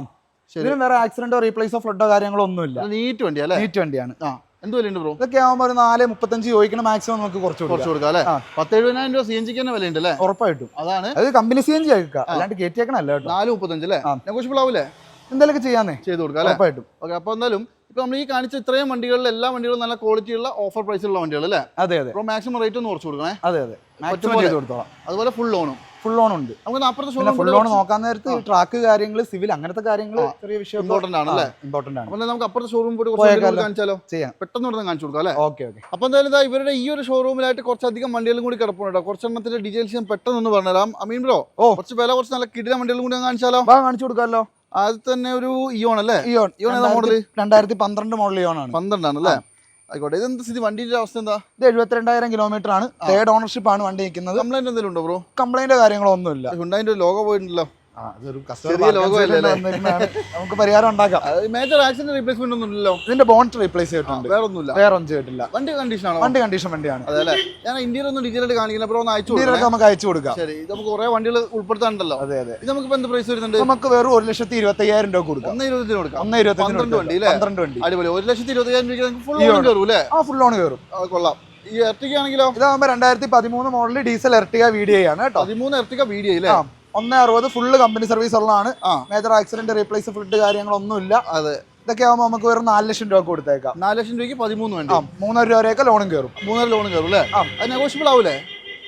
ശരി. വേറെ ആക്സിഡന്റോ റീപ്ലേസോ ഫ്ലഡോ കാര്യങ്ങളോ ഒന്നുമില്ല. നീറ്റ് വണ്ടി അല്ലേ? നീറ്റ് വണ്ടിയാണ്. ആ. എന്ത് വിലയുണ്ട് ബ്രോ? ഇതൊക്കെ ആകുമ്പോൾ ഒരു നാല് മുപ്പത്തഞ്ച് ചോദിക്കണം മാക്സിമം നമുക്ക് കുറച്ച് കുറച്ച് കൊടുക്കാം കൊടുക്കാം അല്ലേ? ആ. പത്ത് എഴുപതിനായിരം രൂപ സി എൻ ജിക്ക് തന്നെ വിലയുണ്ട് അല്ലേ ഉറപ്പായിട്ടും. അതാണ്. അത് കമ്പനി സി എൻ ജി അയക്കുക അല്ലാണ്ട് കയറ്റിയേക്കണല്ല കേട്ടോ. നാല് മുപ്പത്തഞ്ച് അല്ലേ? ആ. നെഗോഷ്യബിൾ ആവൂലേ? എന്തെങ്കിലുമൊക്കെ ചെയ്യാന്നേ. ചെയ്ത് കൊടുക്കാം അല്ലേ? ഉറപ്പായിട്ടും. ഓക്കെ അപ്പോൾ എന്തായാലും ഇപ്പൊ നമ്മൾ ഈ കാണിച്ച ഇത്രയും വണ്ടികളിൽ എല്ലാ വണ്ടികളും നല്ല ക്വാളിറ്റി ഉള്ള ഓഫർ പ്രൈസിലുള്ള വണ്ടികൾ അല്ലേ? അതെ അതെ. മാക്സിമം റേറ്റ് ഒന്ന് കുറച്ച് കൊടുക്കണേ. അതെ അതെ. മാക്സിമം പോലെ. ചെയ്ത് കൊടുത്തോളാം. അതുപോലെ ഫുൾ ലോണും ഫുൾ ലോൺ ഉണ്ട്. നമുക്ക് അപ്പുറത്തെ ഫുൾ ലോൺ നോക്കാൻ നേരത്ത് ട്രാക്ക് കാര്യങ്ങൾ സിവിൽ അങ്ങനത്തെ കാര്യങ്ങൾ ചെറിയ വിഷയം ഇമ്പോർട്ടന്റ് ആണല്ലേ ഇമ്പോർട്ടന്റ് ആണ്. നമുക്ക് അപ്പുറത്തെ ഷോറൂം പോയിട്ട് കാണിച്ചാലോ? ചെയ്യാം. പെട്ടെന്ന് ഇവിടെ കാണിച്ചു കൊടുക്കാം അല്ലേ? Okay okay. അപ്പോൾ എന്തായാലും ഇതാ ഇവരുടെ ഈ ഒരു ഷോറൂമിലായിട്ട് കുറച്ചധികം വണ്ടികളും കൂടി കിടപ്പുണ്ട് കേട്ടോ. കുറച്ചെണ്ണത്തിന്റെ ഡീറ്റെയിൽസ് ഞാൻ പെട്ടെന്ന് ഒന്ന് പറഞ്ഞുതരാം. അമീൻ ബ്രോ ഓ. കുറച്ച് വില കുറച്ച് നല്ല കിടില വണ്ടികളും കൂടി കാണിച്ചാലോ? വാ കാണിച്ചു കൊടുക്കാമല്ലോ. അത് തന്നെ ഒരു ഇയോൺ അല്ലേ? ഇയോൺ ഇയോൺ ഏതാ മോഡൽ രണ്ടായിരത്തി പന്ത്രണ്ട് മോഡൽ ഇയോൺ ആണ്. പന്ത്രണ്ടാണ് അല്ലേ? ആയിക്കോട്ടെ. ഇതെന്ത് സ്ഥിതി? വണ്ടിയുടെ അവസ്ഥ എന്താ? ഇത് എഴുപത്തിരണ്ടായിരം കിലോമീറ്റർ ആണ്. തേർഡ് ഓണർഷിപ്പ് ആണ് വണ്ടി നിൽക്കുന്നത്. കംപ്ലൈന്റ് എന്തെങ്കിലും ഉണ്ടോ ബ്രോ കംപ്ലൈന്റ് കാര്യങ്ങളൊന്നുമില്ല. ഹുണ്ടായിന്റെ ലോഗോ പോയിട്ടുണ്ടല്ലോ. നമുക്ക് പരിഹാരം ഉണ്ടാക്കാം. മേജർ ആക്സിഡന്റ് റീപ്ലേസ്മെന്റ് ഒന്നും ഇല്ലല്ലോ. ഇതിന്റെ ബോണ്ട് റീപ്ലേസ് ചെയ്തിട്ടുണ്ട്. വേറെ ഒന്നുമില്ല വേറെ ഒന്നും ചെയ്തിട്ടില്ല. വണ്ടി കണ്ടീഷൻ ആണോ? വണ്ടി കണ്ടീഷൻ വണ്ടിയാണ്. ഞാൻ ഇന്ത്യയിൽ ഒന്നും ഡീറ്റെയിൽ കാണിക്കില്ല. ഒന്ന് അയച്ചു ഇന്ത്യയിലൊക്കെ കൊടുക്കാം നമുക്ക് അയച്ചു കൊടുക്കാം. ശരി. ഇത് നമുക്ക് കുറെ വണ്ടികൾ ഉൾപ്പെടുത്താണ്ടല്ലോ അതെ അതെ. ഇത് നമുക്ക് എന്ത് പ്രൈസ് വരുന്നുണ്ട്? നമുക്ക് വെറും ഒരു ലക്ഷത്തി ഇരുപത്തി അയ്യായിരം രൂപ കൊടുക്കാം. ഒന്ന് ഇരുപത്തിന് കൊടുക്കാം. ഒന്ന് ഇരുപത്തി പന്ത്രണ്ട് വണ്ടി അല്ലേ? പന്ത്രണ്ട് വണ്ടി. അടിപൊളി. ഒരു ലക്ഷത്തി രൂപയ്ക്ക് നമുക്ക് ഫുൾ ലോൺ കയറും അല്ലേ? ആ ഫുൾ ഓൺ കയറും. കൊള്ളാം. ഈ എർട്ടിക്ക ആണെങ്കിലോ? രണ്ടായിരത്തി പതിമൂന്ന് മോഡൽ ഡീസൽ എർട്ടിക വീഡിയോ ആണ് കേട്ടോ. പതിമൂന്ന് എർട്ടിക്ക വീഡിയോ അല്ലേ? ഒന്ന് അറുപത് ഫുള്ള് കമ്പനി സർവീസ് ഉള്ളതാണ്. മേജർ ആക്സിഡന്റ് റീപ്ലേസ് ഫുഡ് കാര്യങ്ങളൊന്നുമില്ല. അതെ. ഇതൊക്കെ ആകുമ്പോൾ നമുക്ക് വെറും നാല് ലക്ഷം രൂപ കൊടുത്തേക്കാം. നാല് ലക്ഷം രൂപയ്ക്ക് പതിമൂന്ന് വേണ്ട. ആ മൂന്നര രൂപ വരെയൊക്കെ ലോണും കയറും മൂന്നര ലോൺ കയറും അല്ലേ? ആ. അത് നെഗോഷ്യബിൾ ആവൂലേ?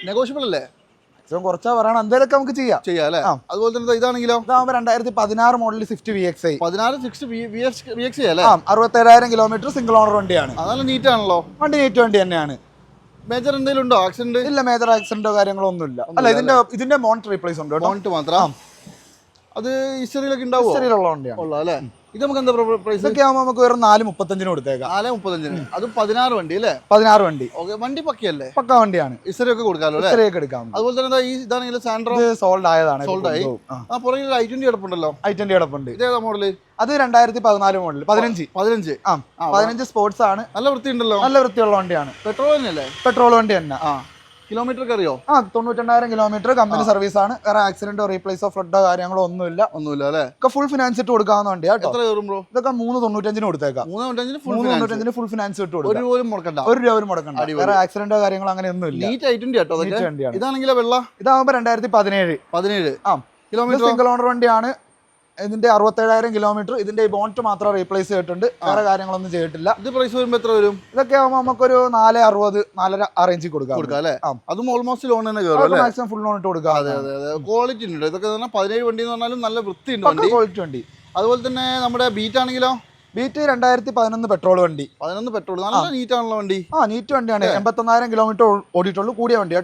നെഗോഷ്യബിൾ അല്ലേ? മാക്സിമം കുറച്ചാ പറയണം എന്തെങ്കിലുമൊക്കെ നമുക്ക് ചെയ്യാം. ചെയ്യാം അല്ലേ. അതുപോലെ തന്നെ ഇതാണെങ്കിലോ? ഇതാകുമ്പോൾ രണ്ടായിരത്തി പതിനാറ് model Swift V X I പതിനാറ് six V X V X അല്ലേ? അറുപത്തേഴായിരം കിലോമീറ്റർ സിംഗിൾ ഓണർ വണ്ടിയാണ്. അതാണ് നീറ്റ് ആണല്ലോ. വണ്ടി നീറ്റ് വണ്ടി തന്നെയാണ്. മേജർ എന്തെങ്കിലും ഉണ്ടോ? ആക്സിഡന്റ് ഇല്ല മേജർ ആക്സിഡന്റോ കാര്യങ്ങളോ ഒന്നുമില്ല. അല്ല ഇതിന്റെ ഇതിന്റെ മോണിറ്റർ റീപ്ലേസ് ഉണ്ട് മോണിറ്റർ മാത്രം? അത് ഹിസ്റ്ററിയിലൊക്കെ ഉണ്ടാവും ഹിസ്റ്ററിയിലുള്ള വണ്ടിയാണ്. ഉള്ളത് അല്ലേ? ഇത് നമുക്ക് എന്താ പ്രൈസ് ഇതൊക്കെ ആകുമ്പോൾ നമുക്ക് വെറും നാല് മുപ്പത്തഞ്ചിന് കൊടുത്തേക്കാം. നാല് മുപ്പത്തഞ്ചിന്. അത് പതിനാറ് വണ്ടി അല്ലേ? പതിനാറ് വണ്ടി. ഓക്കെ വണ്ടി പക്കയല്ലേ? പക്ക വണ്ടിയാണ്. ഇസ്രയൊക്കെ ഒക്കെ കൊടുക്കാമല്ലോ ഇസ്രയൊക്കെ എടുക്കാം. അതുപോലെ തന്നെ ഈ ഇതാണെങ്കിൽ സാൻഡ്രോ സോൾഡ് ആയതാണ് സോൾഡ് ആയി? ആ. പുറകിൽ ഐ ട്വന്റി കിടപ്പുണ്ടല്ലോ. ഐ ട്വന്റി കിടപ്പുണ്ട്. ഇതേതാ മോഡൽ അത് രണ്ടായിരത്തി പതിനാല് മോഡൽ പതിനഞ്ച്. പതിനഞ്ച്. ആ ആ, പതിനഞ്ച് സ്പോർട്സ് ആണ്. നല്ല വൃത്തി ഉണ്ടല്ലോ നല്ല വൃത്തിയുള്ള വണ്ടിയാണ്. പെട്രോൾ തന്നെയല്ലേ പെട്രോൾ വണ്ടി തന്നെ. ആ. കിലോമീറ്റർ അറിയോ ആ തൊണ്ണൂറ്റെണ്ണായിരം കിലോമീറ്റർ കമ്പനി സർവീസ് ആണ് വേറെ ആക്സിഡന്റോ റീപ്ലേസോ ഫ്ലഡോ കാര്യങ്ങളോ ഒന്നുമില്ല. ഒന്നുമില്ല അല്ലേ ഒക്കെ ഫുൾ ഫിനാൻസ് ഇട്ട് കൊടുക്കാവുന്ന വണ്ടിയാ എത്ര കയറും ബ്രോ ഇതൊക്കെ മൂന്ന് തൊണ്ണൂറ്റഞ്ചിന് കൊടുത്തേക്കാം. മൂന്ന് തൊണ്ണൂറ്റഞ്ചിന് ഫുൾ ഫിനാൻസ് ഇട്ട് കൊടുക്കും. ഒരു പോലും മുടക്കണ്ട. ഒരു രൂപ പോലും മുടക്കണ്ട. വേറെ ആക്സിഡന്റോ കാര്യങ്ങളോ അങ്ങനെ ഒന്നും ഇല്ല നീറ്റ് വെള്ളം കേട്ടോ ഇതാണെങ്കിലോ വെള്ള? ഇതാകുമ്പോ രണ്ടായിരത്തി പതിനേഴ്. പതിനേഴ്. ആ. കിലോമീറ്റർ സിംഗിൾ ഓണർ വണ്ടിയാണ്. ഇതിന്റെ അറുപത്തേഴായിരം കിലോമീറ്റർ ഇതിന്റെ ബോണ്ട് മാത്രം റീപ്ലേസ് ചെയ്തിട്ടുണ്ട്. വേറെ കാര്യങ്ങളൊന്നും ചെയ്തിട്ടില്ല. ഇത് പ്രൈസ് വരുമ്പോൾ എത്ര വരും? ഇതൊക്കെ ആകുമ്പോൾ നമുക്കൊരു നാല് അറുപത് നാലര ആ റേഞ്ചിൽ കൊടുക്കാം. കൊടുക്കാം അല്ലേ? അതും ഓൾമോസ്റ്റ് ലോൺ തന്നെ കയറും മാക്സിമം ഫുൾ ലോൺ ഇട്ട് കൊടുക്കാം. അതെ അതെ അതെ. ക്വാളിറ്റി ഉണ്ട്. ഇതൊക്കെ പറഞ്ഞാൽ പതിനേഴ് വണ്ടി എന്ന് പറഞ്ഞാലും നല്ല വണ്ടി. ക്വാളിറ്റി വണ്ടി. അതുപോലെ തന്നെ നമ്മുടെ ബീറ്റ് ആണെങ്കിലോ? ബീറ്റ് രണ്ടായിരത്തി പതിനൊന്ന് പെട്രോൾ വണ്ടി. പതിനൊന്ന് പെട്രോൾ നല്ല നീറ്റ് ആണല്ലോ വണ്ടി. ആ നീറ്റ് വണ്ടിയാണ്. എൺപത്തൊന്നായിരം കിലോമീറ്റർ ഓടിയിട്ടുള്ളൂ. കൂടിയ വണ്ടി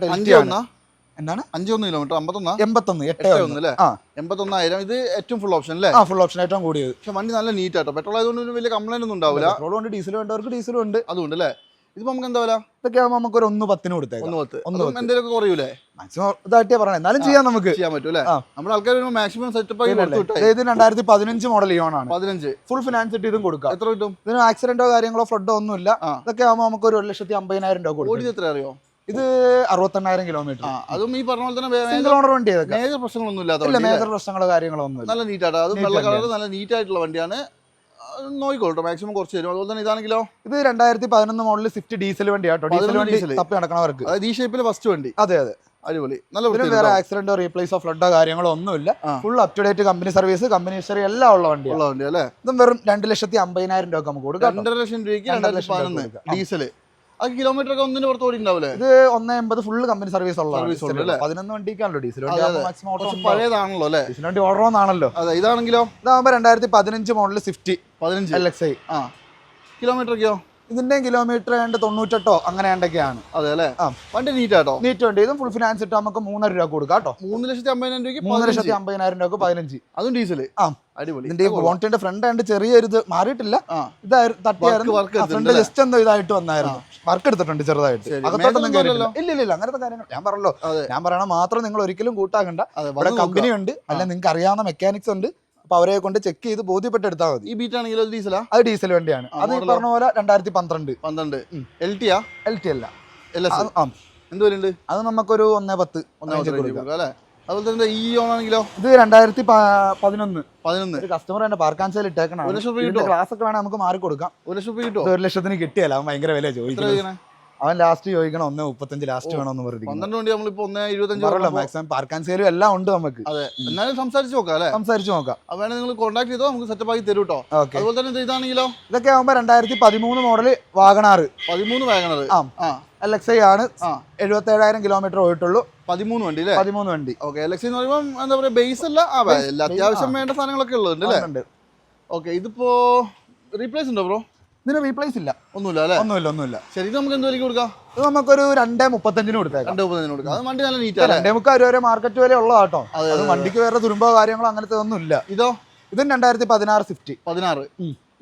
എന്താണ്? അഞ്ചൊന്ന് കിലോമീറ്റർ അമ്പത്തൊന്നാ? എൺപത്തൊന്ന് എട്ട് ഒന്ന്. അല്ലേ എൺപത്തൊന്നായിരം ഇത് ഏറ്റവും ഫുൾ ഓപ്ഷൻ അല്ലേ ആ ഫുൾ ഓപ്ഷൻ ഏറ്റവും കൂടിയത്. പക്ഷെ വണ്ടി നല്ല നീറ്റ് ആട്ടോ. പെട്രോൾ ആയതുകൊണ്ട് വലിയ കംപ്ലൈന്റ് ഒന്നും ഉണ്ടാവില്ല. പെട്രോൾ ഉണ്ട് ഡീസൽ വേണ്ടവർക്ക് ഡീസലും ഉണ്ട്. അതുകൊണ്ട് അല്ലേ ഇതിപ്പോ നമുക്ക് എന്താ വില? ഇതൊക്കെ ആകുമ്പോൾ നമുക്ക് ഒരു ഒന്ന് പത്തിന് കൊടുത്തേക്കാം. ഒന്ന് പത്ത്. ഒന്ന് എന്തെങ്കിലും കുറയൂലേ? മാക്സിമം ഇതായിട്ടാ പറയണേ. എന്നാലും ചെയ്യാം നമുക്ക്. ചെയ്യാൻ പറ്റും അല്ലേ നമ്മുടെ ആൾക്കാർ മാക്സിമം സെറ്റപ്പ് ആയി ഇത് രണ്ടായിരത്തി പതിനഞ്ച് മോഡൽ ഇയോൺ ആണ്. പതിനഞ്ച്. ഫുൾ ഫിനാൻസ് ഇട്ട് ഇതും കൊടുക്കാം. എത്ര കിട്ടും? ഇതിന് ആക്സിഡന്റോ കാര്യങ്ങളോ ഫ്ലഡോ ഒന്നുമില്ല. ഇല്ല ഇതൊക്കെ ആകുമ്പോൾ നമുക്ക് ഒരു ലക്ഷത്തി അമ്പതിനായിരം രൂപ കൊടുക്കും. എത്ര അറിയോ? ഇത് അറുപത്തെണ്ണായിരം കിലോമീറ്റർ അതും ഈ പറഞ്ഞ പോലെ തന്നെ സിംഗിൾ ഓണർ വണ്ടി മേജർ പ്രശ്നങ്ങളൊന്നും ഇല്ലാത്ത ഇല്ല മേജർ പ്രശ്നങ്ങളോ കാര്യങ്ങളോ ഒന്നും നല്ല നീറ്റ് ആട്ടോ അതും വെള്ള കളർ നല്ല നീറ്റ് ആയിട്ടുള്ള വണ്ടിയാണ് നോക്കിക്കോട്ടോ മാക്സിമം കുറച്ച് തരും. അതുപോലെ തന്നെ ഇതാണെങ്കിലോ ഇത് രണ്ടായിരത്തി പതിനൊന്ന് മോഡൽ സ്വിഫ്റ്റ് ഡീസൽ വണ്ടി ആട്ടോ ഡീസൽ വണ്ടി. തപ്പി നടക്കണവർക്ക്. അതായത് ഈ ഷേപ്പിൽ ഫസ്റ്റ് വണ്ടി. അതെ അതെ. അടിപൊളി. നല്ല വേറെ ആക്സിഡന്റോ റീപ്ലേസോ ഫ്ലഡോ കാര്യങ്ങളോ ഒന്നുമില്ല. Full up to date company service company history എല്ലാം ഉള്ള വണ്ടി ഉള്ള വണ്ടി അല്ലേ? ഇതും വെറും രണ്ട് ലക്ഷത്തി അമ്പതിനായിരം രൂപ നമുക്ക് കൊടുക്കാം. രണ്ടര ലക്ഷം രൂപയ്ക്ക് രണ്ടര രണ്ടായിരത്തി ലക്ഷം പതിനൊന്ന് കൊടുക്കാം. കിലോമീറ്റർ ഒക്കെ ഒന്നിന് പുറത്ത് ഓടിണ്ടാവില്ലേ ഇത് ഒന്ന് എൺപത് ഫുള്ള് കമ്പനി സർവീസ് ഉള്ള? പതിനൊന്ന് വണ്ടിക്കാണല്ലോ ഡീസൽ വണ്ടി. പഴയതാണല്ലോ അല്ലേ? ഡീസൽ വണ്ടി ഓടണമെന്നാണല്ലോ അതെ ഇതാണെങ്കിലോ? ഇതാകുമ്പോൾ രണ്ടായിരത്തി പതിനഞ്ച് മോഡൽ സ്വിഫ്റ്റ് പതിനഞ്ച്. എൽ എക്സ് ഐ ആ. കിലോമീറ്റർ ഒക്കെയോ ഇതിന്റെയും കിലോമീറ്റർ ഏണ്ട് തൊണ്ണൂറ്റെട്ടോ അങ്ങനെ ഏണ്ടൊക്കെയാണ് അതെ അല്ലേ? ആ. വണ്ടി നീറ്റ് ആട്ടോ നീറ്റ് വണ്ടി ഇതും ഫുൾ ഫിനാൻസ് ഇട്ട് നമുക്ക് മൂന്നര രൂപ കൊടുക്കാം കേട്ടോ. മൂന്ന് ലക്ഷത്തി അമ്പതിനായിരം രൂപയ്ക്ക് മൂന്ന്. ലക്ഷത്തി അമ്പതിനായിരം രൂപ പതിനഞ്ച്. അതും ഡീസൽ ആ. അടിപൊളി. ഇതിന്റെ ബോണ്ടിന്റെ ഫ്രണ്ട് ആയിട്ട് ചെറിയൊരു ഇത് മാറിയിട്ടില്ല. ഇതായിരുന്നു തട്ടിയായിരുന്നു. ഫ്രണ്ട് ജസ്റ്റ് എന്തോ ഇതായിട്ട് വന്നായിരുന്നു. വർക്ക് എടുത്തിട്ടുണ്ട് ചെറുതായിട്ട്. അകത്തോട്ടൊന്നും കയറിയില്ല ഇല്ല ഇല്ല ഇല്ല അങ്ങനത്തെ കാര്യങ്ങൾ ഞാൻ പറഞ്ഞല്ലോ. ഞാൻ പറയണ മാത്രം നിങ്ങൾ ഒരിക്കലും കൂട്ടാകണ്ട ഇവിടെ കമ്പനി ഉണ്ട്. അല്ല നിങ്ങൾക്ക് അറിയാവുന്ന മെക്കാനിക്സ് ഉണ്ട്. അപ്പൊ അവരെ കൊണ്ട് ചെക്ക് ചെയ്ത് ബോധ്യപ്പെട്ടെടുത്താൽ മതി. ഈ ബീറ്റ് ആണെങ്കിലും ഡീസലാ അത് ഡീസൽ വണ്ടിയാണ്. അത് ഈ പറഞ്ഞ പോലെ രണ്ടായിരത്തി പന്ത്രണ്ട്. പന്ത്രണ്ട് എൽ ടി ആ? എൽ ടി അല്ല. എൽ എസ് അത് ആ. നമുക്കൊരു ഒന്നേ പത്ത് ഒന്നേ കൊടുക്കാം. അല്ലേ? അതുപോലെ തന്നെ ഈ ഓണാണെങ്കിലോ ഇത് രണ്ടായിരത്തി പതിനൊന്ന്. പതിനൊന്ന്. കസ്റ്റമർ തന്നെ പാർക്കാൻസയിൽ ഇട്ടേക്കണം ഒരു ലക്ഷം രൂപ ക്ലാസ് ഒക്കെ വേണമെങ്കിൽ നമുക്ക് മാറി കൊടുക്കാം ഒരു ലക്ഷം രൂപ കിട്ടുമോ ഒരു ലക്ഷത്തിന് കിട്ടിയല്ല അവൻ ഭയങ്കര വില ചോദിക്കുന്നത്. അവൻ ലാസ്റ്റ് ചോദിക്കണം ഒന്ന് മുപ്പത്തഞ്ച് ലാസ്റ്റ് വേണമെന്ന് പറഞ്ഞിരിക്കും പന്ത്രണ്ട് വണ്ടി നമ്മളിപ്പോ ഒന്ന് പറഞ്ഞപ്പോ- മാക്സിമം പാർക്കാൻസേലും എല്ലാം ഉണ്ട് നമുക്ക്. അതെ എന്നാലും സംസാരിച്ച് നോക്കാം അല്ലേ? സംസാരിച്ച് നോക്കാം. വേണേ നിങ്ങൾ കോൺടാക്ട് ചെയ്തോ നമുക്ക് സെറ്റപ്പ് ആക്കി തരും കേട്ടോ ഓക്കെ അതുപോലെ തന്നെ ഇത് ഇതാണെങ്കിലോ? ഇതൊക്കെ ആകുമ്പോ രണ്ടായിരത്തി പതിമൂന്ന് മോഡൽ വാഗണാറ്. പതിമൂന്ന് വാഗണാറ്. ആ. എൽ എക്സ് ഐ ആണ്. എഴുപത്തി ഏഴായിരം കിലോമീറ്റർ പോയിട്ടുള്ളൂ പതിമൂന്ന് വണ്ടി അല്ലേ? പതിമൂന്ന് വണ്ടി. ഓക്കെ എൽ എക്സ് എന്ന് പറയുമ്പോൾ എന്താ പറയുക ബേസ് അല്ല? അത്യാവശ്യം വേണ്ട സാധനങ്ങളൊക്കെ ഉള്ളതുണ്ട് അല്ലേ? ഓക്കെ ഇതിപ്പോ റീപ്ലേസ് ഉണ്ടോ ബ്രോ ഇതിന് റീപ്ലേസ് ഇല്ല. ഒന്നുമില്ല അല്ലേ? ഒന്നുമില്ല ഒന്നുമില്ല. ശരി നമുക്ക് എന്ത് വിലയ്ക്ക് കൊടുക്കാം? ഇത് നമുക്കൊരു രണ്ടേ മുപ്പത്തഞ്ചിന് കൊടുത്തേക്കാം. രണ്ടേ മുപ്പത്തഞ്ചിന് കൊടുക്കാം. അത് വണ്ടി നല്ല നീറ്റ് അല്ലേ രണ്ടേ മുക്കാൽ രൂപ വരെ മാർക്കറ്റ് വില ഉള്ളതാട്ടോ. അത് വണ്ടിക്ക് വേറെ തുരുമ്പോ കാര്യങ്ങളോ അങ്ങനത്തെ ഒന്നും ഇല്ല. ഇതോ? ഇതും രണ്ടായിരത്തി പതിനാറ് സ്വിഫ്റ്റ്. പതിനാറ്.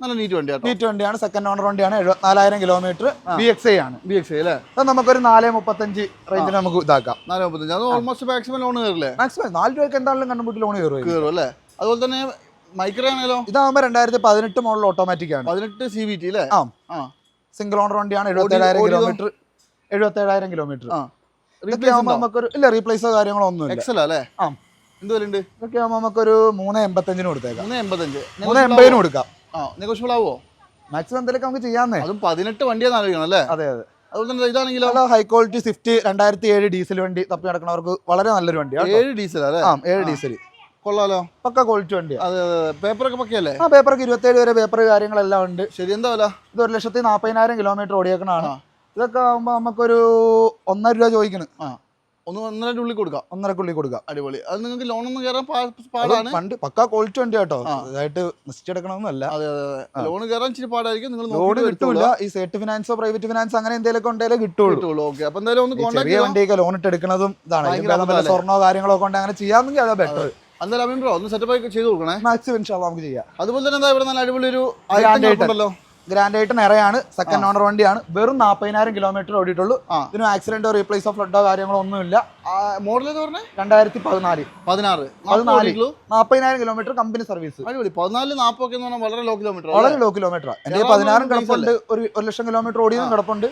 നല്ല നീറ്റ് വണ്ടിയാണ് നീറ്റ് വണ്ടിയാണ് സെക്കൻഡ് ഓണർ വണ്ടിയാണ് എഴുപത്തിനാലായിരം കിലോമീറ്റർ ബി എക്സ് ഐ ആണ്. ബി എക്സ് ഐ അല്ലേ? അത് നമുക്കൊരു നാല് മുപ്പത്തഞ്ച് റേഞ്ചിൽ നമുക്ക് ഇതാക്കാം. നാല് മുപ്പത്തഞ്ച്. അത് ഓൾമോസ്റ്റ് മാക്സിമം ലോൺ കയറില്ലേ മാക്സിമം നാല് രൂപയ്ക്ക് എന്താണെങ്കിലും കണ്ടുമുട്ടി ലോൺ കയറും കയറും അല്ലേ? അതുപോലെ തന്നെ മൈക്രോ ഇതാകുമ്പോ ഇതാകുമ്പോൾ രണ്ടായിരത്തി പതിനെട്ട് മോഡൽ ഓട്ടോമാറ്റിക് ആണ്. പതിനെട്ട് സി വി ടി അല്ലേ ആ. സിംഗിൾ ഓണർ വണ്ടിയാണ് എഴുപത്തേഴായിരം? കിലോമീറ്റർ എഴുപത്തേഴായിരം കിലോമീറ്റർ ആ. ഇതൊക്കെ ആകുമ്പോൾ നമുക്കൊരു ഇല്ല റീപ്ലേസോ കാര്യങ്ങളോ ഒന്നും എക്സൽ അല്ലേ? ആ. എന്ത് വിലയുണ്ട്? ഇതൊക്കെ ആകുമ്പോൾ നമുക്കൊരു മൂന്ന് എൺപത്തഞ്ചിന് കൊടുത്തേക്കാം. മൂന്ന് എൺപത്തഞ്ച് മൂന്ന് എൺപതിന് കൊടുക്കാം. ആ നെഗോഷ്യബിൾ ആവോ? മാക്സിമം എന്തെങ്കിലും നമുക്ക് ചെയ്യാന്നേ. അതും പതിനെട്ട് വണ്ടിയാന്ന് ആലോചിക്കണം അല്ലേ? അതെ അതെ. അതുപോലെ തന്നെ ഇതാണെങ്കിലോ? ഹൈ ക്വാളിറ്റി സ്വിഫ്റ്റ് രണ്ടായിരത്തി ഏഴ് ഡീസൽ വണ്ടി തപ്പി നടക്കുന്നവർക്ക് വളരെ നല്ലൊരു വണ്ടിയാണ് ഏഴ് ഡീസൽ അല്ലേ? ആ ഏഴ് ഡീസൽ കൊള്ളാലോ? പക്ക ക്വാളിറ്റി വണ്ടിയാ. അതെ അതെ പേപ്പറൊക്കെ പക്കയല്ലേ? ആ പേപ്പർക്ക് ഇരുപത്തേഴ് വരെ പേപ്പർ കാര്യങ്ങളെല്ലാം ഉണ്ട്. ശരി എന്താ വില? ഇത് ഒരു ലക്ഷത്തി നാൽപ്പതിനായിരം കിലോമീറ്റർ ഓടിയേക്കണാണ് ഇതൊക്കെ ആകുമ്പോൾ നമുക്കൊരു ഒന്നര രൂപ ചോദിക്കണം. ആ. ഒന്ന് ഒന്നര ഉള്ളി കൊടുക്കാം. ഒന്നരക്കുള്ളി കൊടുക്കാം. അടിപൊളി. അത് നിങ്ങൾക്ക് ലോണൊന്നും കയറാൻ പാ- പാടാണ്? പണ്ട് പക്ക ക്വാളിറ്റി വണ്ടി കേട്ടോ. അതായിട്ട് ഇതായിട്ട് നശിച്ചെടുക്കണമെന്നല്ല അതെ അതെ ലോൺ കയറാൻ ഇച്ചിരി പാടായിരിക്കും. നിങ്ങൾ ലോൺ കിട്ടൂല. ഈ സെറ്റ് ഫിനാൻസോ പ്രൈവറ്റ് ഫിനാൻസ് അങ്ങനെ എന്തെങ്കിലും ഉണ്ടെങ്കിലും കിട്ടുള്ളൂ. കിട്ടുള്ളൂ. ഓക്കെ. അപ്പൊ എന്തായാലും ഒന്ന് കോൺടാക്ട് വണ്ടിയൊക്കെ ലോൺ ഇട്ട് എടുക്കുന്നതും ഇതാണ്? സ്വർണോ കാര്യങ്ങളോ ഉണ്ടെങ്കിൽ അങ്ങനെ ചെയ്യാമെങ്കിൽ അതാ ബെറ്റർ എന്തായാലും ബ്രോ ഒന്ന് സെറ്റപ്പ് ആയി ചെയ്ത് കൊടുക്കണേ. മാക്സിമം ഇൻഷാല്ല നമുക്ക് ചെയ്യാം. അതുപോലെ തന്നെ എന്താ ഇവിടെ നല്ല അടിപൊളി ഒരു. ഉണ്ടല്ലോ. ഗ്രാൻഡ് ആയിട്ട് നിറയാണ് സെക്കൻഡ് ഓണർ വണ്ടിയാണ്. വെറും നാൽപ്പതിനായിരം കിലോമീറ്റർ ഓടിയിട്ടുള്ളൂ. ഇതിന് ആക്സിഡന്റോ റീപ്ലേസോ ഫ്ലഡോ കാര്യങ്ങളോ ഒന്നുമില്ല. മോഡൽ എന്ന് രണ്ടായിരത്തി പതിനാല്. പതിനാറ്. പതിനാല്. നാൽപ്പതിനായിരം കിലോമീറ്റർ കമ്പനി സർവീസ് അടിപൊളി. പതിനാല് പറഞ്ഞാൽ വളരെ ലോ കിലോമീറ്റർ വളരെ ലോ കിലോമീറ്റർ എന്റെ പതിനാറും കിടപ്പുണ്ട്. ഒരു ഒരു ലക്ഷം കിലോമീറ്റർ ഓടിയതും കിടപ്പുണ്ട്.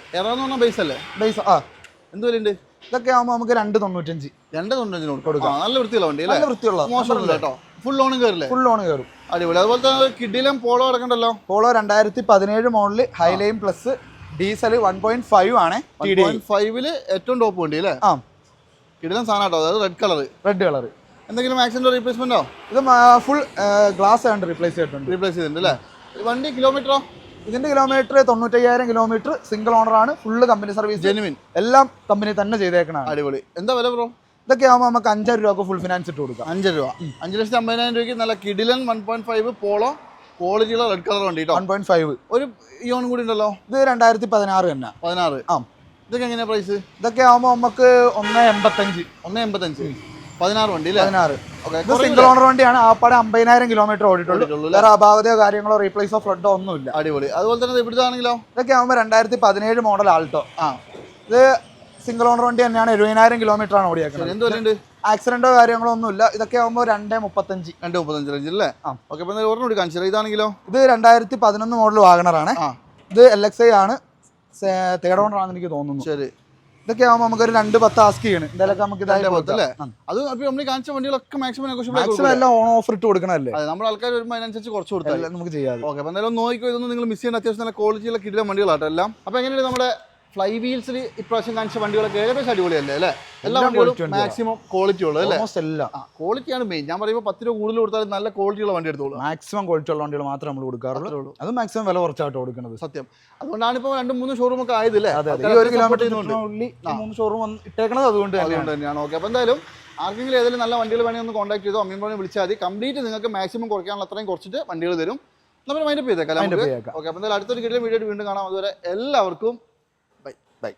ബേസ് അല്ലേ? ബേസ് ആ. എന്ത് വിലയുണ്ട്? ഇതൊക്കെ ആകുമ്പോൾ നമുക്ക് രണ്ട് തൊണ്ണൂറ്റഞ്ച് രണ്ട് തൊണ്ണൂറ്റഞ്ചിന് കൊടുക്കാം. നല്ല വൃത്തിയുള്ള വണ്ടി നല്ല വൃത്തിയുള്ള മോശമില്ല കേട്ടോ. ഫുൾ കയറില്ലേ ഫുൾ ലോൺ കയറും അടിപൊളി. അതുപോലെ തന്നെ കിഡിലും പോളോ അടക്കണ്ടല്ലോ? പോളോ രണ്ടായിരത്തി പതിനേഴ് model Highline plus diesel one point five ആണ് ഫൈവിൽ ഏറ്റവും ടോപ്പ് വണ്ടി അല്ലേ ആ. കിടിലൻ സാധനം കേട്ടോ. അതായത് റെഡ് കളർ റെഡ് കളർ എന്തെങ്കിലും ആക്സിഡന്റ് റീപ്ലേസ്മെന്റോ ഇത് ഫുൾ ഗ്ലാസ് ആണ് റീപ്ലേസ് ചെയ്തിട്ടുണ്ട്. റീപ്ലേസ് ചെയ്തിട്ടുണ്ട് അല്ലേ? വണ്ടി കിലോമീറ്ററോ ഇതിന്റെ കിലോമീറ്റർ തൊണ്ണൂറ്റയ്യായിരം കിലോമീറ്റർ സിംഗിൾ ഓണർ ആണ്. ഫുള്ള് കമ്പനി സർവീസ് ജെനുവിൻ എല്ലാം കമ്പനി തന്നെ ചെയ്തേക്കണാണ് അടിപൊളി. എന്താ വില ബ്രോ ഇതൊക്കെ ആകുമ്പോൾ നമുക്ക് അഞ്ചര രൂപ ഫുൾ ഫിനാൻസ് ഇട്ട് കൊടുക്കാം. അഞ്ച് രൂപ. അഞ്ച് ലക്ഷത്തി അമ്പതിനായിരം രൂപയ്ക്ക് നല്ല കിഡിലൻ വൺ പോയിന്റ് ഫൈവ് പോളോ ക്വാളിറ്റിയുള്ള റെഡ് കളർ വണ്ടി വൺ പോയിന്റ് ഫൈവ് ഒരു ഇയോൺ കൂടി ഉണ്ടല്ലോ? ഇത് രണ്ടായിരത്തി പതിനാറ് തന്നെ. പതിനാറ്. ആ. ഇതൊക്കെ എങ്ങനെയാ പ്രൈസ് ഇതൊക്കെ ആകുമ്പോൾ നമുക്ക് ഒന്ന് എൺപത്തഞ്ച്. ഒന്ന് എൺപത്തഞ്ച്. പതിനാറ് വണ്ടി പതിനാറ്. ഓക്കെ സിംഗിൾ ഓണർ വണ്ടിയാണ്. ആപ്പാടെ അമ്പതിനായിരം കിലോമീറ്റർ ഓടിയിട്ടുള്ളൂ. വേറെ അഭാവതയോ കാര്യങ്ങളോ റീപ്ലേസോ ഫ്ലഡോ ഒന്നുമില്ല. അടിപൊളി. അതുപോലെ തന്നെ ഇവിടുത്തെ ആണെങ്കിലോ? ഇതൊക്കെ ആകുമ്പോൾ രണ്ടായിരത്തി പതിനേഴ് മോഡൽ ആൾട്ടോ. ആ. ഇത് സിംഗിൾ ഓണർ വണ്ടി തന്നെയാണ്. എഴുപതിനായിരം കിലോമീറ്റർ ആണ് ഓടിയാക്കുന്നത് ഓടിയേക്കുന്നത് എന്ത് വിലയുണ്ട് ആക്സിഡന്റോ കാര്യങ്ങളോ ഒന്നുമില്ല. ഇതൊക്കെ ആകുമ്പോൾ രണ്ടേ മുപ്പത്തഞ്ച്. രണ്ട് മുപ്പത്തഞ്ച് റേഞ്ച് അല്ലേ ആ. ഓക്കെ ഒരെണ്ണം കൂടി കാണിച്ചു ഇതാണെങ്കിലോ ഇത് രണ്ടായിരത്തി പതിനൊന്ന് മോഡൽ വാഗണറാണ് ഇത് എൽ എക്സ് ഐ ആണ്. തേർഡ് ഓണർ ആണെന്ന് എനിക്ക് തോന്നുന്നു. ശരി. ഇതൊക്കെ നമുക്ക് ഒരു രണ്ട് പത്ത് ആസ്ക് ചെയ്യണം. എന്തായാലും നമുക്ക് ഇതായി അല്ലേ? അത് നമ്മൾ കാണിച്ച വണ്ടികളൊക്കെ മാക്സിമം മാക്സിമം എല്ലാം ഓൺ ഓഫർ ഇട്ട് കൊടുക്കണല്ലേ അതെ നമ്മുടെ ആൾക്കാർ വരുമ്പോൾ അതിനനുസരിച്ച് കുറച്ച് കൊടുത്താൽ നമുക്ക് ചെയ്യാം ഓക്കെ അപ്പോൾ എന്തായാലും നോക്കിക്കോ ഇതൊന്നും നിങ്ങൾ മിസ് ചെയ്യുന്ന അത്യാവശ്യം നല്ല ക്വാളിറ്റിയുള്ള കിടിലം വണ്ടികളാട്ടോ എല്ലാം. അപ്പോൾ എങ്ങനെയാണ് നമ്മുടെ ഫ്ലൈ വീൽസിൽ ഇപ്രാവശ്യം കാണിച്ച വണ്ടികളൊക്കെ ഏകദേശം അടിപൊളിയല്ലേ അല്ലേ? എല്ലാ വണ്ടികളും മാക്സിമം ക്വാളിറ്റി ഉള്ളത് അല്ലേ? എല്ലാം. ക്വാളിറ്റിയാണ് മെയിൻ ഞാൻ പറയുമ്പോൾ പത്ത് രൂപ കൂടുതൽ കൊടുത്താലും നല്ല ക്വാളിറ്റിയുള്ള വണ്ടി എടുത്തോളൂ. മാക്സിമം ക്വാളിറ്റി ഉള്ള വണ്ടികൾ മാത്രമേ നമ്മൾ കൊടുക്കാറുള്ളൂ. അത് മാക്സിമം വില കുറച്ചായിട്ട് കൊടുക്കുന്നത്. സത്യം. അതുകൊണ്ടാണ് ഇപ്പോൾ രണ്ട് മൂന്ന് ഷോറൂം ഒക്കെ ആയതല്ലേ? ഈ ഒരു കിലോമീറ്റർ മൂന്ന് ഷോറൂം ഇട്ടേക്കണത് അതുകൊണ്ട് അതുകൊണ്ട് തന്നെയാണ്. ഓക്കെ അപ്പോൾ എന്തായാലും ആർക്കെങ്കിലും ഏതെങ്കിലും നല്ല വണ്ടികൾ വേണമെങ്കിൽ ഒന്ന് കോൺടാക്ട് ചെയ്തോ അമ്മയും പറഞ്ഞ് വിളിച്ചാൽ മതി. കംപ്ലീറ്റ് നിങ്ങൾക്ക് മാക്സിമം കുറയ്ക്കാനുള്ള അത്രയും കുറച്ചിട്ട് വണ്ടികൾ തരും. നമ്മൾ മൈൻഡപ്പ് ചെയ്തേക്കാം. ഓക്കെ അപ്പോൾ എന്തായാലും അടുത്തൊരു കിട്ടിയ വീഡിയോ വീണ്ടും കാണാം. അതുവരെ എല്ലാവർക്കും Bye.